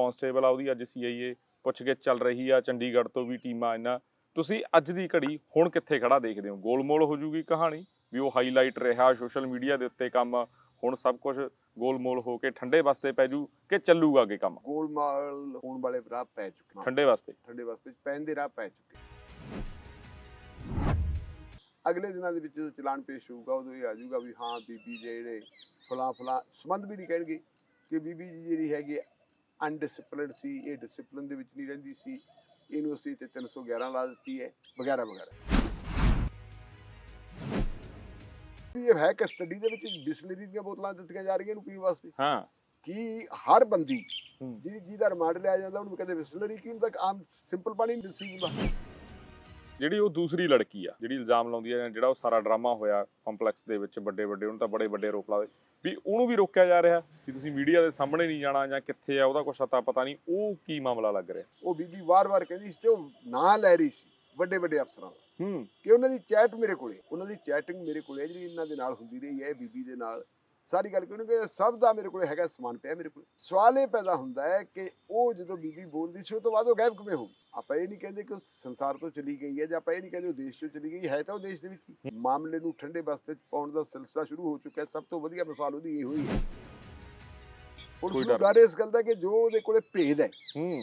Constable ਆ ਉਹਦੀ ਅੱਜ ਸੀਆਈਏ ਪੁੱਛਗਿੱਛ ਚੱਲ ਰਹੀ ਆ ਚੰਡੀਗੜ੍ਹ ਤੋਂ ਵੀ ਟੀਮਾਂ ਇਹਨਾਂ। ਤੁਸੀਂ ਅੱਜ ਦੀ ਘੜੀ ਹੁਣ ਕਿੱਥੇ ਖੜਾ ਦੇਖਦੇ ਹੋ? ਗੋਲਮੋਲ ਹੋ ਜੂਗੀ ਕਹਾਣੀ ਵੀ ਉਹ ਹਾਈਲਾਈਟ ਰਿਹਾ ਸੋਸ਼ਲ ਮੀਡੀਆ ਦੇ ਉੱਤੇ ਕੰਮ ਹੁਣ ਸਭ ਕੁਝ ਗੋਲਮੋਲ ਹੋ ਕੇ ਠੰਡੇ ਵਾਸਤੇ ਪੈ ਜੂ ਕਿ ਚੱਲੂਗਾ ਅੱਗੇ ਕੰਮ? ਗੋਲਮਾਲ ਹੋਣ ਵਾਲੇ ਰਾਹ ਪੈ ਚੁੱਕੇ। ਠੰਡੇ ਵਾਸਤੇ। ਠੰਡੇ ਵਾਸਤੇ ਪੈਣ ਦੇ ਰਾਹ ਪੈ ਚੁੱਕੇ ਅਗਲੇ ਦਿਨਾਂ ਦੇ ਵਿੱਚ ਜਦੋਂ ਚਲਾਨ ਪੇਸ਼ ਹੋਊਗਾ ਉਦੋਂ ਇਹ ਆ ਜਾਊਗਾ ਵੀ ਹਾਂ ਬੀਬੀ ਜਿਹੜੇ ਫਲਾਂ ਫਲਾਂ ਸੰਬੰਧ ਵੀ ਨਹੀਂ ਕਹਿਣਗੇ ਕਿ ਬੀਬੀ ਜੀ ਜਿਹੜੀ ਹੈਗੀ ਅਨਡਿਸਪਲਿਨਡ ਸੀ ਇਹ ਡਿਸਪਲਿਨ ਦੇ ਵਿੱਚ ਨਹੀਂ ਰਹਿੰਦੀ ਸੀ। ਇਹਨੂੰ ਅਸੀਂ ਤੇ 311 ਲਾ ਦਿੱਤੀ ਹੈ ਵਗੈਰਾ ਵਗੈਰਾ। ਇਹ ਹੈ ਕਸਟਡੀ ਦੇ ਵਿੱਚ ਬਿਸਲਰੀ ਦੀਆਂ ਬੋਤਲਾਂ ਦਿੱਤੀਆਂ ਜਾ ਰਹੀਆਂ ਨੂੰ ਪੀਣ ਵਾਸਤੇ। ਹਾਂ। ਕਿ ਹਰ ਬੰਦੀ। ਜਿਹਦੀ ਜਿਹਦਾ ਰਿਮਾਂਡ ਲਿਆ ਜਾਂਦਾ ਉਹਨੂੰ ਕਹਿੰਦੇ ਬਿਸਲਰੀ ਕੀ ਹੁੰਦਾ ਆਮ ਸਿੰਪਲ ਪਾਣੀ ਨਹੀਂ ਸੀ ਹੁੰਦਾ। ਜਿਹੜੀ ਉਹ ਦੂਸਰੀ ਲੜਕੀ ਆ ਜਿਹੜੀ ਇਲਜ਼ਾਮ ਲਾਉਂਦੀ ਹੈ ਜਿਹੜਾ ਉਹ ਸਾਰਾ ਡਰਾਮਾ ਹੋਇਆ ਕੰਪਲੈਕਸ ਦੇ ਵਿੱਚ ਵੱਡੇ ਵੱਡੇ ਉਹਨੂੰ ਤਾਂ ਬੜੇ ਵੱਡੇ ਆਰੋਪ ਲਾਵੇ ਵੀ ਉਹਨੂੰ ਵੀ ਰੋਕਿਆ ਜਾ ਰਿਹਾ ਕਿ ਤੁਸੀਂ ਮੀਡੀਆ ਦੇ ਸਾਹਮਣੇ ਨਹੀਂ ਜਾਣਾ ਜਾਂ ਕਿੱਥੇ ਆ ਉਹਦਾ ਕੁਛ ਅਤਾ ਪਤਾ ਨਹੀਂ ਉਹ ਕੀ ਮਾਮਲਾ ਲੱਗ ਰਿਹਾ? ਉਹ ਬੀਬੀ ਵਾਰ-ਵਾਰ ਕਹਿੰਦੀ ਸੀ ਤੇ ਉਹ ਨਾਂ ਲੈ ਰਹੀ ਸੀ ਵੱਡੇ ਵੱਡੇ ਅਫਸਰਾਂ ਦਾ ਹੂੰ। ਕਿ ਉਹਨਾਂ ਦੀ ਚੈਟ ਮੇਰੇ ਕੋਲੇ ਉਹਨਾਂ ਦੀ ਚੈਟਿੰਗ ਮੇਰੇ ਕੋਲੇ ਜਿਹੜੀ ਇਹਨਾਂ ਦੇ ਨਾਲ ਹੁੰਦੀ ਰਹੀ ਹੈ ਬੀਬੀ ਦੇ ਨਾਲ। ਸਾਰੀ ਗੱਲ ਕਿਉਂ ਕਿ ਸਭ ਦਾ ਮੇਰੇ ਕੋਲੇ ਹੈਗਾ ਸਮਾਨ ਪਿਆ ਮੇਰੇ ਕੋਲੇ। ਸਵਾਲ ਇਹ ਪੈਦਾ ਹੁੰਦਾ ਹੈ ਕਿ ਉਹ ਜਦੋਂ ਬੀਬੀ ਬੋਲਦੀ ਸੀ ਉਹ ਤੋਂ ਬਾਅਦ ਉਹ ਗਾਇਬ ਕਿਵੇਂ ਹੋ ਗਈ? ਆਪਾਂ ਇਹ ਨਹੀਂ ਕਹਿੰਦੇ ਕਿ ਉਹ ਸੰਸਾਰ ਤੋਂ ਚਲੀ ਗਈ ਹੈ ਜਾਂ ਆਪਾਂ ਇਹ ਨਹੀਂ ਕਹਿੰਦੇ ਉਹ ਦੇਸ਼ ਤੋਂ ਚਲੀ ਗਈ ਹੈ ਤਾਂ ਉਹ ਦੇਸ਼ ਦੇ ਵਿੱਚ ਹੀ। ਮਾਮਲੇ ਨੂੰ ਠੰਡੇ ਬਸਤੇ ਪਾਉਣ ਦਾ ਸਿਲਸਿਲਾ ਸ਼ੁਰੂ ਹੋ ਚੁੱਕਾ ਹੈ ਸਭ ਤੋਂ ਵਧੀਆ ਮਿਸਾਲ ਉਹਦੀ ਇਹੋ ਹੀ ਹੈ। ਕੋਈ ਪੁਲਿਸ ਡਰ ਨੂੰ ਡਰ ਇਸ ਗੱਲ ਦਾ ਕਿ ਜੋ ਉਹਦੇ ਕੋਲੇ ਭੇਦ ਹੈ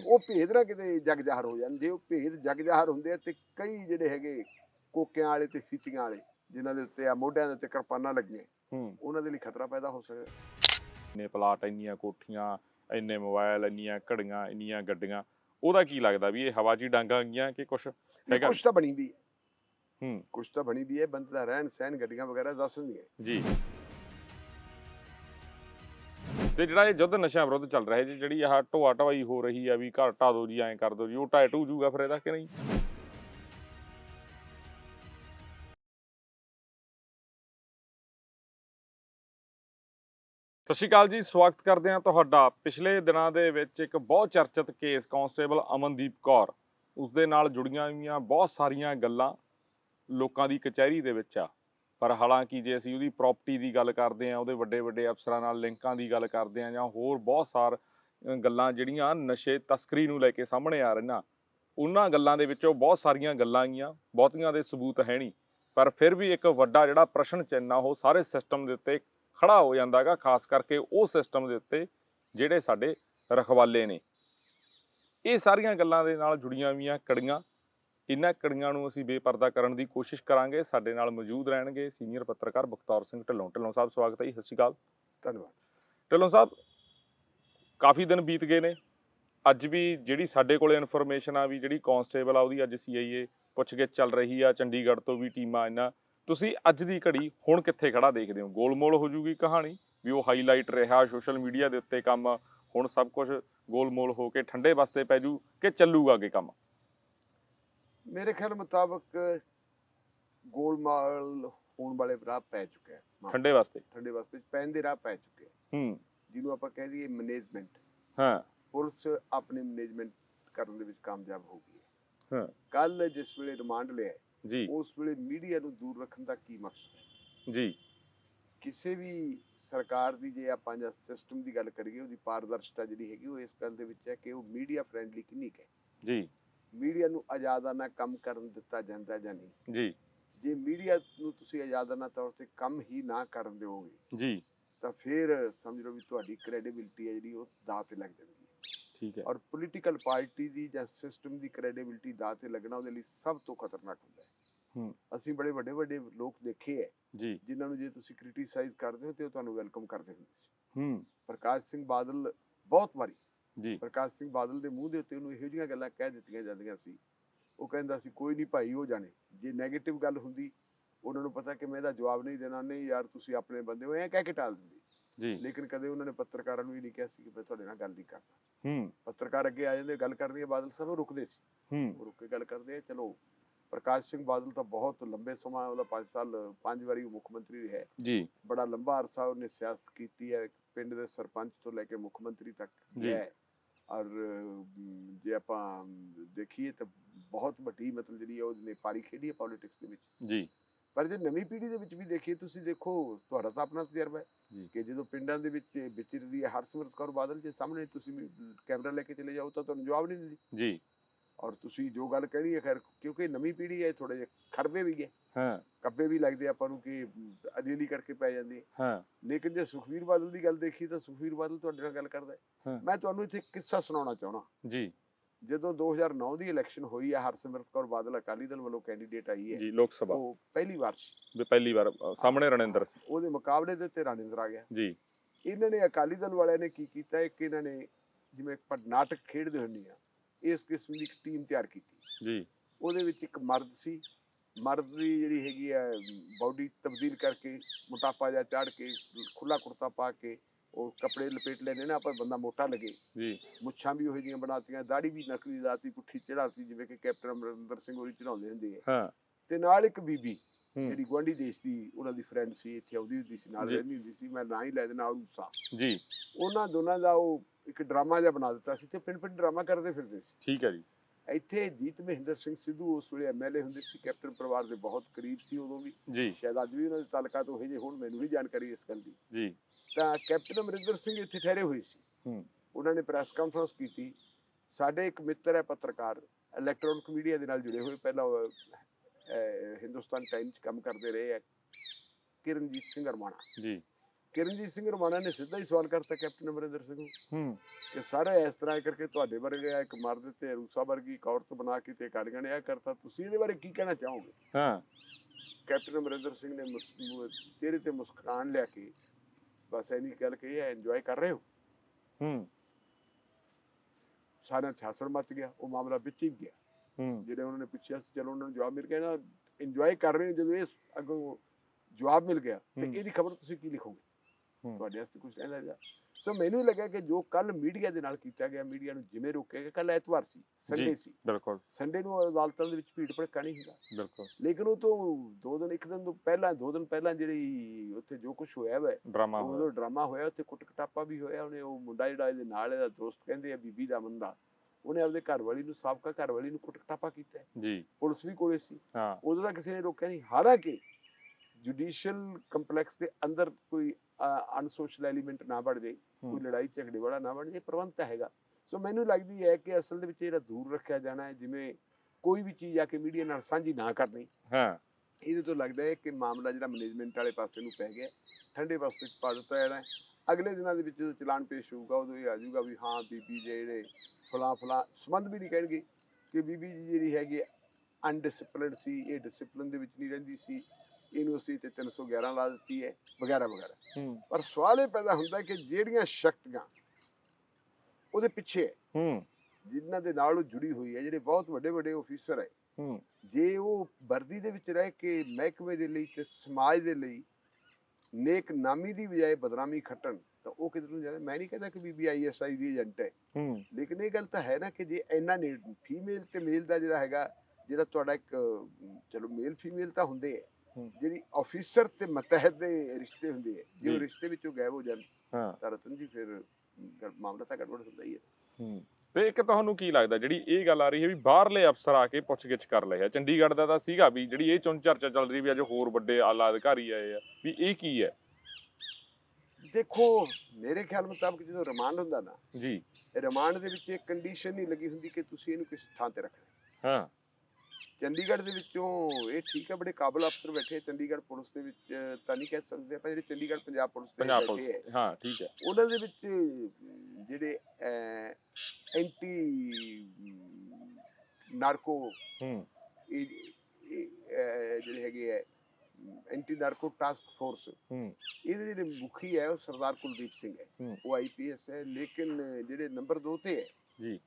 ਉਹ ਭੇਦ ਨਾ ਕਿਤੇ ਜਗ ਜ਼ਾਹਰ ਹੋ ਜਾਣ। ਜੇ ਉਹ ਭੇਦ ਜਗ ਜ਼ਾਹਰ ਹੁੰਦੇ ਆ ਤੇ ਕਈ ਜਿਹੜੇ ਹੈਗੇ ਕੋਕਿਆਂ ਵਾਲੇ ਤੇ ਫੀਤੀਆਂ ਵਾਲੇ ਜਿਨ੍ਹਾਂ ਦੇ ਉੱਤੇ ਆ ਮੋਢਿਆਂ ਦੇ ਉੱਤੇ ਕਿਰਪਾਨਾਂ ਲੱਗੀਆਂ। ਉਹਨਾਂ ਦੇ ਲਈ ਖਤਰਾ ਪੈਦਾ ਹੋ ਸਕਦਾ ਇੰਨੇ ਪਲਾਟ ਇੰਨੀਆਂ ਕੋਠੀਆਂ ਇੰਨੇ ਮੋਬਾਈਲ ਇੰਨੀਆਂ ਘੜੀਆਂ ਇੰਨੀਆਂ ਗੱਡੀਆਂ। ਉਹਦਾ ਕੀ ਲੱਗਦਾ ਵੀ ਇਹ ਹਵਾ 'ਚ ਹੀ ਡਾਂਗਾਂ ਗਈਆਂ ਕਿ ਕੁਛ ਹੈਗਾ? ਕੁਛ ਤਾਂ ਬਣੀ ਵੀ ਹੈ। ਹੂੰ। ਕੁਛ ਤਾਂ ਬਣੀ ਵੀ ਹੈ ਬੰਦੇ ਦਾ ਰਹਿਣ ਸਹਿਣ ਗੱਡੀਆਂ ਵਗੈਰਾ ਦੱਸ ਦਿੰਦੀਆਂ। ਜੀ। ਤੇ ਜਿਹੜਾ ਇਹ ਯੁੱਧ ਨਸ਼ਿਆਂ ਵਿਰੁੱਧ ਚੱਲ ਰਿਹਾ ਜੀ ਜਿਹੜੀ ਆਹ ਢੋਆ ਢਵਾਈ ਹੋ ਰਹੀ ਆ ਵੀ ਘਰ ਢਾ ਦਿਓ ਜੀ ਐਂ ਕਰ ਦਿਓ ਜੀ ਉਹ ਢਾਏ ਢੂ ਜੂਗਾ ਫਿਰ ਇਹਦਾ ਕਿ ਨਹੀਂ? ਸਤਿ ਸ਼੍ਰੀ ਅਕਾਲ ਜੀ, ਸਵਾਗਤ ਕਰਦੇ ਹਾਂ ਤੁਹਾਡਾ। ਪਿਛਲੇ ਦਿਨਾਂ ਦੇ ਵਿੱਚ ਇੱਕ ਬਹੁਤ ਚਰਚਿਤ ਕੇਸ ਕਾਂਸਟੇਬਲ ਅਮਨਦੀਪ ਕੌਰ, ਉਸ ਦੇ ਨਾਲ ਜੁੜੀਆਂ ਹੋਈਆਂ ਬਹੁਤ ਸਾਰੀਆਂ ਗੱਲਾਂ ਲੋਕਾਂ ਦੀ ਕਚਹਿਰੀ ਦੇ ਵਿੱਚ ਆ। ਪਰ ਹਾਲਾਂਕਿ ਜੇ ਅਸੀਂ ਉਹਦੀ ਪ੍ਰਾਪਰਟੀ ਦੀ ਗੱਲ ਕਰਦੇ ਹਾਂ, ਉਹਦੇ ਵੱਡੇ ਵੱਡੇ ਅਫਸਰਾਂ ਨਾਲ, ਲਿੰਕਾਂ ਦੀ ਗੱਲ ਕਰਦੇ ਹਾਂ ਜਾਂ ਹੋਰ ਬਹੁਤ ਸਾਰ ਗੱਲਾਂ ਜਿਹੜੀਆਂ ਨਸ਼ੇ, ਤਸਕਰੀ ਨੂੰ ਲੈ ਕੇ ਸਾਹਮਣੇ ਆ ਰਹੀਆਂ, ਉਹਨਾਂ ਗੱਲਾਂ ਦੇ ਵਿੱਚੋਂ ਬਹੁਤ ਸਾਰੀਆਂ ਗੱਲਾਂ ਆਈਆਂ, ਬਹੁਤੀਆਂ ਦੇ ਸਬੂਤ ਹੈ ਨਹੀਂ। ਪਰ ਫਿਰ ਵੀ ਇੱਕ ਵੱਡਾ ਜਿਹੜਾ ਪ੍ਰਸ਼ਨ ਚਿੰਨ੍ਹ ਆ, ਉਹ ਸਾਰੇ ਸਿਸਟਮ ਦੇ ਉੱਤੇ ਖੜਾ ਹੋ ਜਾਂਦਾ ਹੈਗਾ ਖਾਸ ਕਰਕੇ ਉਹ ਸਿਸਟਮ ਦੇ ਉੱਤੇ ਜਿਹੜੇ ਸਾਡੇ ਰਖਵਾਲੇ ਨੇ। ਇਹ ਸਾਰੀਆਂ ਗੱਲਾਂ ਦੇ ਨਾਲ ਜੁੜੀਆਂ ਹੋਈਆਂ ਕੜੀਆਂ। ਇਹਨਾਂ ਕੜੀਆਂ ਨੂੰ ਅਸੀਂ ਬੇਪਰਦਾ ਕਰਨ ਦੀ ਕੋਸ਼ਿਸ਼ ਕਰਾਂਗੇ। ਸਾਡੇ ਨਾਲ ਮੌਜੂਦ ਰਹਿਣਗੇ ਸੀਨੀਅਰ ਪੱਤਰਕਾਰ ਬਖਤੌਰ ਸਿੰਘ ਢਿੱਲੋਂ। ਢਿੱਲੋਂ ਸਾਹਿਬ ਸਵਾਗਤ ਹੈ ਜੀ ਸਤਿ ਸ਼੍ਰੀ ਅਕਾਲ। ਧੰਨਵਾਦ। ਢਿੱਲੋਂ ਸਾਹਿਬ ਕਾਫੀ ਦਿਨ ਬੀਤ ਗਏ ਨੇ। ਅੱਜ ਵੀ ਜਿਹੜੀ ਸਾਡੇ ਕੋਲੇ ਇਨਫੋਰਮੇਸ਼ਨ ਆ ਵੀ ਜਿਹੜੀ ਕਾਂਸਟੇਬਲ ਆ ਉਹਦੀ ਅੱਜ ਸੀਆਈਏ ਪੁੱਛਗਿੱਛ ਚੱਲ ਰਹੀ ਆ। ਚੰਡੀਗੜ੍ਹ ਤੋਂ ਵੀ ਟੀਮਾਂ ਇਹਨਾਂ ਤੁਸੀਂ ਅੱਜ ਦੀ ਘੜੀ ਹੁਣ ਕਿੱਥੇ ਖੜਾ ਦੇਖਦੇ ਹੋ? ਗੋਲਮੋਲ ਹੋ ਜੂਗੀ ਕਹਾਣੀ ਵੀ ਉਹ ਹਾਈਲਾਈਟ ਰਿਹਾ ਸੋਸ਼ਲ ਮੀਡੀਆ ਦੇ ਉੱਤੇ ਕੰਮ ਹੁਣ ਸਭ ਕੁਝ ਗੋਲਮੋਲ ਹੋ ਕੇ ਠੰਡੇ ਵਾਸਤੇ ਪੈ ਜੂ ਕਿ ਚੱਲੂਗਾ ਅੱਗੇ ਕੰਮ? ਮੇਰੇ ਖਿਆਲ ਮੁਤਾਬਕ ਗੋਲਮਾਲ ਹੋਣ ਵਾਲੇ ਰਾਹ ਪੈ ਚੁੱਕਾ ਹੈ। ਠੰਡੇ ਵਾਸਤੇ? ਠੰਡੇ ਵਾਸਤੇ ਪੈਣ ਦੇ ਰਾਹ ਪੈ ਚੁੱਕੇ ਹੈ। ਹੂੰ। ਜਿਹਨੂੰ ਆਪਾਂ ਕਹਿ ਦਈਏ ਮੈਨੇਜਮੈਂਟ ਹਾਂ। ਪੁਲਿਸ ਆਪਣੀ ਮੈਨੇਜਮੈਂਟ ਕਰਨ ਦੇ ਵਿੱਚ ਕਾਮਯਾਬ ਹੋ ਗਈ ਹੈ। ਹਾਂ। ਕੱਲ ਜਿਸ ਵੇਲੇ ਰਿਮਾਂਡ ਲਿਆ ਜੀ। ਉਸ ਵੇਲੇ ਮੀਡੀਆ ਨੂੰ ਦੂਰ ਰੱਖਣ ਦਾ ਕੀ ਮਕਸਦ ਹੈ? ਜੀ। ਕਿਸੇ ਵੀ ਸਰਕਾਰ ਦੀ ਜੇ ਆਪਾਂ ਜਾਂ ਸਿਸਟਮ ਦੀ ਗੱਲ ਕਰੀਏ ਉਹਦੀ ਪਾਰਦਰਸ਼ਤਾ ਜਿਹੜੀ ਹੈਗੀ ਉਹ ਇਸ ਗੱਲ ਦੇ ਵਿੱਚ ਹੈ ਕਿ ਉਹ ਮੀਡੀਆ ਫ੍ਰੈਂਡਲੀ ਕਿੰਨੀ ਹੈ? ਜੀ। ਮੀਡੀਆ ਨੂੰ ਆਜ਼ਾਦਾਨਾ ਕੰਮ ਕਰਨ ਦਿੱਤਾ ਜਾਂਦਾ ਜਾਂ ਨਹੀਂ? ਜੀ। ਜੇ ਮੀਡੀਆ ਨੂੰ ਤੁਸੀਂ ਆਜ਼ਾਦਾਨਾ ਤੌਰ ਤੇ ਕੰਮ ਹੀ ਨਾ ਕਰਨ ਦਿਓਗੇ ਜੀ। ਤਾਂ ਫਿਰ ਸਮਝ ਲਓ ਵੀ ਤੁਹਾਡੀ ਕ੍ਰੈਡੀਬਿਲਿਟੀ ਹੈ ਜਿਹੜੀ ਉਹ ਦਾਅ ਤੇ ਲੱਗ ਜਾਂਦੀ ਹੈ। ਠੀਕ ਹੈ। ਔਰ ਪੋਲੀਟੀਕਲ ਪਾਰਟੀ ਦੀ ਜਾਂ ਸਿਸਟਮ ਦੀ ਕ੍ਰੈਡੀਬਿਲਿਟੀ ਦਾਅ ਤੇ ਲੱਗਣਾ ਉਹਦੇ ਲਈ ਸਭ ਤੋਂ ਖਤਰਨਾਕ ਹੁੰਦਾ ਹੂੰ। ਅਸੀਂ ਬੜੇ ਵੱਡੇ ਵੱਡੇ ਲੋਕ ਦੇਖੇ ਹੈ ਜੀ। ਜਿਨ੍ਹਾਂ ਨੂੰ ਜੇ ਤੁਸੀਂ ਕ੍ਰਿਟੀਸਾਈਜ਼ ਕਰਦੇ ਹੋ ਤੇ ਉਹ ਤੁਹਾਨੂੰ ਵੈਲਕਮ ਕਰਦੇ ਹੁੰਦੇ ਸੀ। ਹੂੰ। ਪ੍ਰਕਾਸ਼ ਸਿੰਘ ਬਾਦਲ ਬਹੁਤ ਵਾਰੀ ਜੀ। ਪ੍ਰਕਾਸ਼ ਸਿੰਘ ਬਾਦਲ ਦੇ ਮੂੰਹ ਦੇ ਉੱਤੇ ਉਹਨੂੰ ਇਹੋ ਜਿਹੀਆਂ ਗੱਲਾਂ ਕਹਿ ਦਿੱਤੀਆਂ ਜਾਂਦੀਆਂ ਸੀ। ਉਹ ਕਹਿੰਦਾ ਸੀ ਕੋਈ ਨਹੀਂ ਭਾਈ ਉਹ ਜਾਣੇ। ਜੇ 네ਗੇਟਿਵ ਗੱਲ ਹੁੰਦੀ ਉਹਨਾਂ ਨੂੰ ਪਤਾ ਕਿ ਮੈਂ ਇਹਦਾ ਜਵਾਬ ਨਹੀਂ ਦੇਣਾ। ਨਹੀਂ ਯਾਰ ਤੁਸੀਂ ਆਪਣੇ ਬੰਦੇ ਹੋ ਐਂ ਕਹਿ ਕੇ ਟਾਲ ਦਿੰਦੇ। ਜੀ। ਲੇਕਿਨ ਕਦੇ ਉਹਨਾਂ ਨੇ ਪੱਤਰਕਾਰਾਂ ਨੂੰ ਇਹ ਨਹੀਂ ਕਿਹਾ ਸੀ ਕਿ ਮੈਂ ਤੁਹਾਡੇ ਨਾਲ ਗੱਲ ਨਹੀਂ ਕਰਦਾ। ਹੂੰ। ਪੱਤਰਕਾਰ ਅੱਗੇ ਆ ਜਾਂਦੇ ਗੱਲ ਕਰਨੀ ਹੈ ਬਾਦਲ ਸਾਹਿਬ ਉਹ ਰੁਕਦੇ ਸੀ। ਹੂੰ। ਰੁਕ ਕੇ ਗੱਲ ਕਰਦੇ ਆ ਚਲੋ ਪ੍ਰਕਾਸ਼ ਸਿੰਘ ਬਾਦਲ ਤਾਂ ਬਹੁਤ ਲੰਬੇ ਸਮਾਂ ਉਹਦਾ 5 ਸਾਲ ਪੰਜ ਵਾਰੀ ਉਹ ਮੁੱਖ ਮੰਤਰੀ ਰਿਹਾ। ਜੀ। ਬੜਾ ਲੰਬਾ ਅਰਸਾ ਉਹਨੇ ਸਿਆਸਤ ਕੀਤੀ ਹੈ ਪਿੰਡ ਦੇ ਸਰਪੰਚ ਤੋਂ ਲੈ ਕੇ ਮੁੱਖ ਮੰਤਰੀ ਤੱਕ ਹੈ। ਔਰ ਜੇ ਆਪਾਂ ਦੇਖੀਏ ਤਾਂ ਬਹੁਤ ਵੱਡੀ ਮਤਲਬ ਜਿਹੜੀ ਉਹਨੇ ਪਾਰੀ ਖੇਡੀ ਹੈ ਪੋਲਿਟਿਕਸ ਦੇ ਵਿੱਚ। ਜੀ। ਪਰ ਜੇ ਨਵੀਂ ਪੀੜ੍ਹੀ ਦੇ ਵਿੱਚ ਵੀ ਦੇਖੀਏ ਤੁਸੀਂ ਦੇਖੋ ਤੁਹਾਡਾ ਤਾਂ ਆਪਣਾ ਤਜਰਬਾ ਹੈ। ਕਿ ਜਦੋਂ ਪਿੰਡਾਂ ਦੇ ਵਿੱਚ ਵਿਚਰਦੀ ਹੈ ਹਰਸਿਮਰਤ ਕੌਰ ਬਾਦਲ ਜੇ ਸਾਹਮਣੇ ਤੁਸੀਂ ਕੈਮਰਾ ਲੈ ਕੇ ਚਲੇ ਜਾਓ ਤਾਂ ਤੁਹਾਨੂੰ ਜਵਾਬ ਨਹੀਂ ਦਿੰਦੀ। ਜੀ। ਔਰ ਤੁਸੀਂ ਜੋ ਗੱਲ ਕਹਿਣੀ ਹੈ ਖੈਰ ਕਿਉਂਕਿ ਨਵੀਂ ਪੀੜ੍ਹੀ ਹੈ ਥੋੜੇ ਜਿਹੇ ਖਰਬੇ ਵੀ ਹੈ। ਹਾਂ। ਕੱਬੇ ਵੀ ਲੱਗਦੇ ਆਪਾਂ ਨੂੰ ਕਿ ਅਜੇਲੀ ਕਰਕੇ ਪੈ ਜਾਂਦੀ ਹੈ। ਲੇਕਿਨ ਜੇ ਸੁਖਵੀਰ ਬਾਦਲ ਦੀ ਗੱਲ ਦੇਖੀ ਤਾਂ ਸੁਖਵੀਰ ਬਾਦਲ ਤੁਹਾਡੇ ਨਾਲ ਗੱਲ ਕਰਦਾ ਹੈ। ਮੈਂ ਤੁਹਾਨੂੰ ਇੱਥੇ ਇੱਕ ਕਿੱਸਾ ਸੁਣਾਉਣਾ ਚਾਹਣਾ ਜੀ। ਜਦੋਂ 2009 ਦੀ ਇਲੈਕਸ਼ਨ ਹੋਈ ਹੈ ਹਰਸਿਮਰਤ ਕੌਰ ਬਾਦਲ ਅਕਾਲੀ ਦਲ ਵੱਲੋਂ ਕੈਂਡੀਡੇਟ ਆਈ ਹੈ ਜੀ ਲੋਕ ਸਭਾ। ਉਹ ਪਹਿਲੀ ਵਾਰ ਸੀ। ਵੀ ਪਹਿਲੀ ਵਾਰ ਸਾਹਮਣੇ ਰਣਿੰਦਰ ਸੀ। ਉਹਦੇ ਮੁਕਾਬਲੇ ਦੇ ਉੱਤੇ ਰਾਜਿੰਦਰ ਆ ਗਿਆ। ਜੀ। ਇਹਨਾਂ ਨੇ ਅਕਾਲੀ ਦਲ ਵਾਲਿਆਂ ਨੇ ਕੀ ਕੀਤਾ ਇੱਕ ਇਹਨਾਂ ਨੇ ਜਿਵੇਂ ਆਪਾਂ ਨਾਟਕ ਖੇਡਦੇ ਹੁੰਦੇ ਆ। ਇਸ ਕਿਸਮ ਦੀ ਇੱਕ ਟੀਮ ਤਿਆਰ ਕੀਤੀ। ਜੀ। ਉਹਦੇ ਵਿੱਚ ਇੱਕ ਮਰਦ ਸੀ। ਮਰਦ ਦੀ ਜਿਹੜੀ ਹੈਗੀ ਆ ਬਾਡੀ ਤਬਦੀਲ ਕਰਕੇ ਮੋਟਾਪਾ ਜਿਹਾ ਚਾੜ ਕੇ ਖੁੱਲਾ ਕੁੜਤਾ ਪਾ ਕੇ ਉਹ ਕੱਪੜੇ ਲਪੇਟ ਲੈਂਦੇ ਨਾ ਆਪਾਂ ਬੰਦਾ ਮੋਟਾ ਲੱਗੇ। ਜੀ। ਮੁੱਛਾਂ ਵੀ ਉਹੋ ਜਿਹੀਆਂ ਬਣਾਤੀਆਂ ਦਾੜੀ ਵੀ ਨਕਲੀ ਲਾਤੀ ਪੁੱਠੀ ਚੜਾਤੀ ਜਿਵੇਂ ਕਿ ਕੈਪਟਨ ਅਮਰਿੰਦਰ ਸਿੰਘ ਹੋਰੀ ਚੜਾਉਂਦੇ ਹੁੰਦੇ ਆ। ਹਾਂ। ਤੇ ਨਾਲ ਇੱਕ ਬੀਬੀ। ਹੂੰ, ਜਿਹੜੀ ਗੁਆਂਢੀ ਦੇਸ਼ ਦੀ ਉਹਨਾਂ ਦੀ ਫਰੈਂਡ ਸੀ ਇੱਥੇ ਆਉਂਦੀ ਹੁੰਦੀ ਸੀ ਨਾਲ ਜੀ। ਰਹਿੰਦੀ ਹੁੰਦੀ ਸੀ ਮੈਂ ਨਾਂ ਹੀ ਲੈ ਦੇਣਾ ਉਸਾ। ਜੀ। ਉਹਨਾਂ ਦੋਨਾਂ ਦਾ ਉਹ ਇੱਕ ਡਰਾਮਾ ਜਿਹਾ ਬਣਾ ਦਿੱਤਾ ਸੀ ਤੇ ਪਿੰਡ ਪਿੰਡ ਡਰਾਮਾ ਕਰਦੇ ਫਿਰਦੇ ਸੀ। ਠੀਕ ਹੈ ਜੀ। ਇੱਥੇ ਜੀਤ ਮਹਿੰਦਰ ਸਿੰਘ ਸਿੱਧੂ ਉਸ ਵੇਲੇ ਐਮਐਲਏ ਹੁੰਦੇ ਸੀ ਕੈਪਟਨ ਪਰਿਵਾਰ ਦੇ ਬਹੁਤ ਕਰੀਬ ਸੀ ਉਦੋਂ ਵੀ। ਜੀ। ਸ਼ਾਇਦ ਅੱਜ ਵੀ ਉਹਨਾਂ ਦੇ ਤਾਲੁਕਾਤ ਉਹੇ ਜਿਹੇ ਹੁਣ ਮੈਨੂੰ ਵੀ ਜਾਣਕਾਰੀ ਇਸ ਗੱਲ ਦੀ। ਜੀ। ਤਾਂ ਕੈਪਟਨ ਅਮਰਿੰਦਰ ਸਿੰਘ ਇੱਥੇ ਠਹਿਰੇ ਹੋਏ ਸੀ। ਹੂੰ। ਉਹਨਾਂ ਨੇ ਪ੍ਰੈਸ ਕਾਨਫਰੰਸ ਕੀਤੀ। ਸਾਡੇ ਇੱਕ ਮਿੱਤਰ ਹੈ ਪੱਤਰਕਾਰ ਇਲੈਕਟ੍ਰੋਨਿਕ ਮੀਡੀਆ ਦੇ ਨਾਲ ਜੁੜੇ ਹੋਏ ਪਹਿਲਾਂ ਹਿੰਦੁਸਤਾਨ ਟਾਈਮਜ਼ 'ਚ ਕੰਮ ਕਰਦੇ ਰਹੇ ਹੈ ਕਿਰਨਜੀਤ ਸਿੰਘ ਅਰਮਾਣਾ। ਜੀ। ਕਿਰਨਜੀਤ ਸਿੰਘ ਰਮਾਣਾ ਨੇ ਸਿੱਧਾ ਹੀ ਸਵਾਲ ਕਰਤਾ ਕੈਪਟਨ ਅਮਰਿੰਦਰ ਸਿੰਘ ਨੂੰ ਹੂੰ। ਕਿ ਸਾਰੇ ਇਸ ਤਰ੍ਹਾਂ ਕਰਕੇ ਤੁਹਾਡੇ ਵਰਗੇ ਆ ਇੱਕ ਮਰਦ ਤੇ ਰੂਸਾ ਵਰਗੀ ਇੱਕ ਔਰਤ ਬਣਾ ਕੇ ਤੇ ਕਾਲੀਆਂ ਨੇ ਇਹ ਕਰਤਾ ਤੁਸੀਂ ਇਹਦੇ ਬਾਰੇ ਕੀ ਕਹਿਣਾ ਚਾਹੋਗੇ? ਹਾਂ। ਕੈਪਟਨ ਅਮਰਿੰਦਰ ਸਿੰਘ ਨੇ ਚਿਹਰੇ ਤੇ ਮੁਸਕਾਨ ਲਿਆ ਕੇ ਬਸ ਐਨੀ ਗੱਲ ਕਹੀ ਹੈ ਇੰਜੋਏ ਕਰ ਰਹੇ ਹੋ? ਹੂੰ। ਸਾਰਿਆਂ ਛਾਸੜ ਮੱਚ ਗਿਆ ਉਹ ਮਾਮਲਾ ਵਿੱਚ ਹੀ ਗਿਆ। ਜਿਹੜੇ ਉਹਨਾਂ ਨੇ ਪੁੱਛਿਆ ਸੀ ਚਲੋ ਉਹਨਾਂ ਨੂੰ ਜਵਾਬ ਮਿਲ ਗਿਆ। ਨਾ ਇੰਜੋਏ ਕਰ ਰਹੇ ਹੋ ਜਦੋਂ ਇਹ ਅੱਗੋਂ ਜਵਾਬ ਮਿਲ ਗਿਆ ਤੇ ਹੂੰ। ਇਹਦੀ ਖਬਰ ਤੁਸੀਂ ਕੀ ਲਿਖੋਗੇ? ਹੂੰ। ਤੁਹਾਡੇ ਵਾਸਤੇ ਕੁਝ ਰਹਿੰਦਾ ਜਾਂ ਸੋ ਮੈਨੂੰ ਲੱਗਾ ਕਿ ਜੋ ਕੱਲ ਮੀਡੀਆ ਦੇ ਨਾਲ ਕੀਤਾ ਗਿਆ ਮੀਡੀਆ ਨੂੰ ਜਿਵੇਂ ਰੋਕਿਆ ਗਿਆ ਕੱਲ ਐਤਵਾਰ ਸੀ ਸੰਡੇ ਸੀ। ਬਿਲਕੁਲ। ਸੰਡੇ ਨੂੰ ਅਦਾਲਤਾਂ ਦੇ ਵਿੱਚ ਭੀੜ ਭੜਕਾ ਨਹੀਂ ਹੁੰਦਾ। ਬਿਲਕੁਲ। ਲੇਕਿਨ ਉਹ ਤੋਂ ਦੋ ਦਿਨ ਇੱਕ ਦਿਨ ਤੋਂ ਪਹਿਲਾਂ ਦੋ ਦਿਨ ਪਹਿਲਾਂ ਜਿਹੜੀ ਉੱਥੇ ਜੋ ਕੁਝ ਹੋਇਆ ਵਾ ਡਰਾਮਾ ਉਦੋਂ ਡਰਾਮਾ ਹੋਇਆ ਉੱਥੇ ਕੁੱਟ ਕਟਾਪਾ ਵੀ ਹੋਇਆ। ਉਹਨੇ ਉਹ ਮੁੰਡਾ ਜਿਹੜਾ ਇਹਦੇ ਨਾਲ ਇਹਦਾ ਦੋਸਤ ਕਹਿੰਦੇ ਆ ਬੀਬੀ ਦਾ ਮੁੰਡਾ। ਉਹਨੇ ਆਪਦੇ ਘਰ ਵਾਲੀ ਨੂੰ ਸਾਬਕਾ ਘਰ ਵਾਲੀ ਨੂੰ ਕੁੱਟ ਕਟਾਪਾ ਕੀਤਾ। ਜੀ ਪੁਲਿਸ ਵੀ ਕੋਲੇ ਸੀ ਹਾਂ ਉਦੋਂ ਤਾਂ ਕਿਸੇ ਨੇ ਰੋਕਿਆ ਨਹੀਂ ਹਾਲਾਂਕਿ ਜੁਡੀਸ਼ੀਅਲ ਕੰਪਲੈਕਸ ਦੇ ਅੰਦਰ ਕੋਈ ਅਨਸੋਸ਼ਲ ਐਲੀਮੈਂਟ ਨਾ ਬਣ ਜਾਏ ਕੋਈ। ਲੜਾਈ ਝਗੜੇ ਵਾਲਾ ਨਾ ਬਣ ਜਾਏ ਪ੍ਰਬੰਧ ਤਾਂ ਹੈਗਾ ਸੋ ਮੈਨੂੰ ਲੱਗਦੀ ਹੈ ਕਿ ਅਸਲ ਦੇ ਵਿੱਚ ਜਿਹੜਾ ਦੂਰ ਰੱਖਿਆ ਜਾਣਾ ਹੈ ਜਿਵੇਂ ਕੋਈ ਵੀ ਚੀਜ਼ ਆ ਕੇ ਮੀਡੀਆ ਨਾਲ ਸਾਂਝੀ ਨਾ ਕਰਨੀ ਹਾਂ ਇਹਦੇ ਤੋਂ ਲੱਗਦਾ ਹੈ ਕਿ ਮਾਮਲਾ ਜਿਹੜਾ ਮੈਨੇਜਮੈਂਟ ਵਾਲੇ ਪਾਸੇ ਨੂੰ ਪੈ ਗਿਆ ਠੰਡੇ ਪਾਸੇ ਪਾ ਦਿੱਤਾ ਜਾਣਾ ਹੈ। ਅਗਲੇ ਦਿਨਾਂ ਦੇ ਵਿੱਚ ਜਦੋਂ ਚਲਾਨ ਪੇਸ਼ ਹੋਊਗਾ ਉਦੋਂ ਇਹ ਆ ਜਾਊਗਾ ਵੀ ਹਾਂ ਬੀਬੀ ਜਿਹੜੇ ਫਲਾਂ ਫਲਾਂ ਸੰਬੰਧ ਵੀ ਨਹੀਂ ਕਹਿਣਗੇ ਕਿ ਬੀਬੀ ਜੀ ਜਿਹੜੀ ਹੈਗੀ ਅਨਡਿਸਪਲਿਨਡ ਸੀ ਇਹ ਡਿਸਪਲਿਨ ਦੇ ਵਿੱਚ ਨਹੀਂ ਰਹਿੰਦੀ ਸੀ ਇਹਨੂੰ ਅਸੀਂ ਤੇ 311 ਲਾ ਦਿੱਤੀ ਹੈ ਵਗੈਰਾ ਵਗੈਰਾ। ਪਰ ਸਵਾਲ ਇਹ ਪੈਦਾ ਹੁੰਦਾ ਕਿ ਜਿਹੜੀਆਂ ਸ਼ਕਤੀਆਂ ਉਹਦੇ ਪਿੱਛੇ ਹੈ, ਜਿਨ੍ਹਾਂ ਦੇ ਨਾਲ ਉਹ ਜੁੜੀ ਹੋਈ ਹੈ ਜਿਹੜੇ ਬਹੁਤ ਵੱਡੇ ਵੱਡੇ ਅਫੀਸਰ ਹੂੰ। ਜੇ ਉਹ ਵਰਦੀ ਦੇ ਵਿੱਚ ਰਹਿ ਕੇ ਮਹਿਕਮੇ ਦੇ ਲਈ ਤੇ ਸਮਾਜ ਦੇ ਲਈ ਨੇਕ ਨਾਮੀ ਦੀ ਬਜਾਏ ਬਦਨਾਮੀ ਖੱਟਣ ਤਾਂ ਉਹ ਕਿਧਰ ਨੂੰ ਜਾਵੇ ਮੈਂ ਨਹੀਂ ਕਹਿੰਦਾ ਕਿ ਬੀਬੀ ਆਈਐਸਆਈ ਦੀ ਏਜੰਟ ਹੈ। ਲੇਕਿਨ ਇਹ ਗੱਲ ਤਾਂ ਹੈ ਨਾ ਕਿ ਜੇ ਇੰਨਾ ਨੇ ਫੀਮੇਲ ਤੇ ਮੇਲ ਦਾ ਜਿਹੜਾ ਹੈਗਾ ਜਿਹੜਾ ਤੁਹਾਡਾ ਇੱਕ ਚਲੋ ਮੇਲ ਫੀਮੇਲ ਤਾਂ ਹੁੰਦੇ ਹੈ। ਜਿਹੜੀ ਆਫੀਸਰ ਤੇ ਮਤਹਿਦ ਦੇ ਰਿਸ਼ਤੇ ਹੁੰਦੇ ਹੈ ਜੇ ਉਹ। ਰਿਸ਼ਤੇ ਵਿੱਚੋਂ ਗਾਇਬ ਹੋ ਜਾਣ ਹਾਂ। ਤਾਂ ਰਤਨ ਜੀ ਫਿਰ ਮਾਮਲਾ ਤਾਂ ਗੜਬੜ ਹੁੰਦਾ ਹੀ ਹੈ। ਹੂੰ। ਤੇ ਇੱਕ ਤੁਹਾਨੂੰ ਕੀ ਲੱਗਦਾ ਜਿਹੜੀ ਇਹ ਗੱਲ ਆ ਰਹੀ ਹੈ ਵੀ ਬਾਹਰਲੇ ਅਫਸਰ ਆ ਕੇ ਪੁੱਛਗਿੱਛ ਕਰ ਲਏ ਆ? ਚੰਡੀਗੜ੍ਹ ਦਾ ਤਾਂ ਸੀਗਾ ਵੀ ਜਿਹੜੀ ਇਹ ਚੁਣ ਚਰਚਾ ਚੱਲ ਰਹੀ ਵੀ ਅੱਜ ਹੋਰ ਵੱਡੇ ਆਲਾ ਅਧਿਕਾਰੀ ਆਏ ਆ ਵੀ ਇਹ ਕੀ ਹੈ? ਦੇਖੋ ਮੇਰੇ ਖਿਆਲ ਮੁਤਾਬਕ ਜਦੋਂ ਰਿਮਾਂਡ ਹੁੰਦਾ ਨਾ ਜੀ। ਰਿਮਾਂਡ ਦੇ ਵਿੱਚ ਇੱਕ ਕੰਡੀਸ਼ਨ ਨਹੀਂ ਲੱਗੀ ਹੁੰਦੀ ਕਿ ਤੁਸੀਂ ਇਹਨੂੰ ਕਿਸੇ ਥਾਂ ਤੇ ਰੱਖਣਾ ਹਾਂ। ਚੰਡੀਗੜ੍ਹ ਦੇ ਵਿੱਚੋਂ ਇਹ ਠੀਕ ਹੈ ਬੜੇ ਕਾਬਲ ਅਫਸਰ ਬੈਠੇ ਚੰਡੀਗੜ੍ਹ ਪੁਲਿਸ ਦੇ ਵਿੱਚ ਤਾਂ ਨਹੀਂ ਕਹਿ ਸਕਦੇ ਆਪਾਂ ਜਿਹੜੇ ਚੰਡੀਗੜ੍ਹ ਪੰਜਾਬ ਪੁਲਿਸ ਦੇ ਬੈਠੇ ਹਾਂ ਠੀਕ ਹੈ। ਉਹਨਾਂ ਦੇ ਵਿੱਚ ਜਿਹੜੇ ਐਂਟੀ ਨਾਰਕੋ ਹੂੰ ਇਹ ਜਿਹੜੇ ਹੈਗੇ ਹੈ ਐਂਟੀ ਨਾਰਕੋ ਟਾਸਕ ਫੋਰਸ ਹੂੰ ਇਹਦੇ ਜਿਹੜੇ ਮੁਖੀ ਹੈ ਉਹ ਸਰਦਾਰ ਕੁਲਦੀਪ ਸਿੰਘ ਹੈ। ਉਹ ਆਈਪੀਐਸ ਹੈ ਲੇਕਿਨ ਜਿਹੜੇ ਨੰਬਰ 2 ਤੇ ਹੈ ਜੀ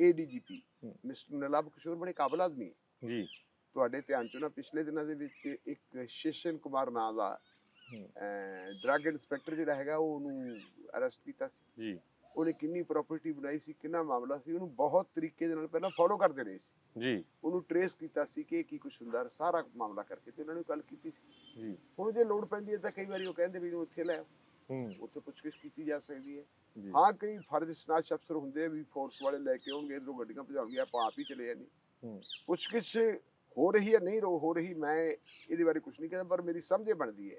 ਏਡੀਜੀਪੀ। ਮਿਸਟਰ ਨਲਾਬ ਕਿਸ਼ੋਰ ਬੜੇ ਕਾਬਲ ਆਦਮੀ ਹੈ ਜੀ ਤੁਹਾਡੇ ਧਿਆਨ ਚ ਨਾ ਪਿਛਲੇ ਦਿਨਾਂ ਦੇ ਵਿੱਚ ਇੱਕ ਸ਼ੇਸ਼ਨ ਕੁਮਾਰ ਨਾਂ ਦਾ। ਡਰੱਗ ਇਨਸਪੈਕਟਰ ਜਿਹੜਾ ਹੈਗਾ ਉਹ ਉਹਨੂੰ ਅਰੈਸਟ ਕੀਤਾ ਸੀ। ਜੀ। ਉਹਨੇ ਕਿੰਨੀ ਪ੍ਰਾਪਰਟੀ ਬਣਾਈ ਸੀ ਕਿੰਨਾ ਮਾਮਲਾ ਸੀ ਉਹਨੂੰ ਬਹੁਤ ਤਰੀਕੇ ਦੇ ਨਾਲ ਪਹਿਲਾਂ ਫੋਲੋ ਕਰਦੇ ਰਹੇ ਸੀ। ਜੀ। ਉਹਨੂੰ ਟਰੇਸ ਕੀਤਾ ਸੀ ਕਿ ਕੀ ਕੁਛ ਹੁੰਦਾ ਸਾਰਾ ਮਾਮਲਾ ਕਰਕੇ ਤੇ ਉਹਨਾਂ ਨੇ ਗੱਲ ਕੀਤੀ ਸੀ। ਜੀ। ਹੁਣ ਜੇ ਲੋੜ ਪੈਂਦੀ ਹੈ ਤਾਂ ਕਈ ਵਾਰੀ ਉਹ ਕਹਿੰਦੇ ਵੀ ਇਹਨੂੰ ਇੱਥੇ ਲੈ ਹੂੰ। ਉੱਥੇ ਪੁੱਛਗਿੱਛ ਕੀਤੀ ਜਾ ਸਕਦੀ ਹੈ। ਹਾਂ ਕਈ ਫਰਜ਼ ਸਨਾਸ਼ ਅਫਸਰ ਹੁੰਦੇ ਵੀ ਫੋਰਸ ਵਾਲੇ ਲੈ ਕੇ ਆਉਣਗੇ ਇਧਰੋਂ ਗੱਡੀਆਂ ਭਜਾਉਣਗੇ ਆਪਾਂ ਆਪ ਹੀ ਚਲੇ ਜਾਣੀ ਹੂੰ। ਪੁੱਛਗਿੱਛ ਹੋ ਰਹੀ ਹੈ ਨਹੀਂ ਰੋ ਹੋ ਰਹੀ ਮੈਂ ਇਹਦੇ ਬਾਰੇ ਕੁਝ ਨਹੀਂ ਕਹਿੰਦਾ ਪਰ ਮੇਰੀ ਸਮਝੇ ਬਣਦੀ ਹੈ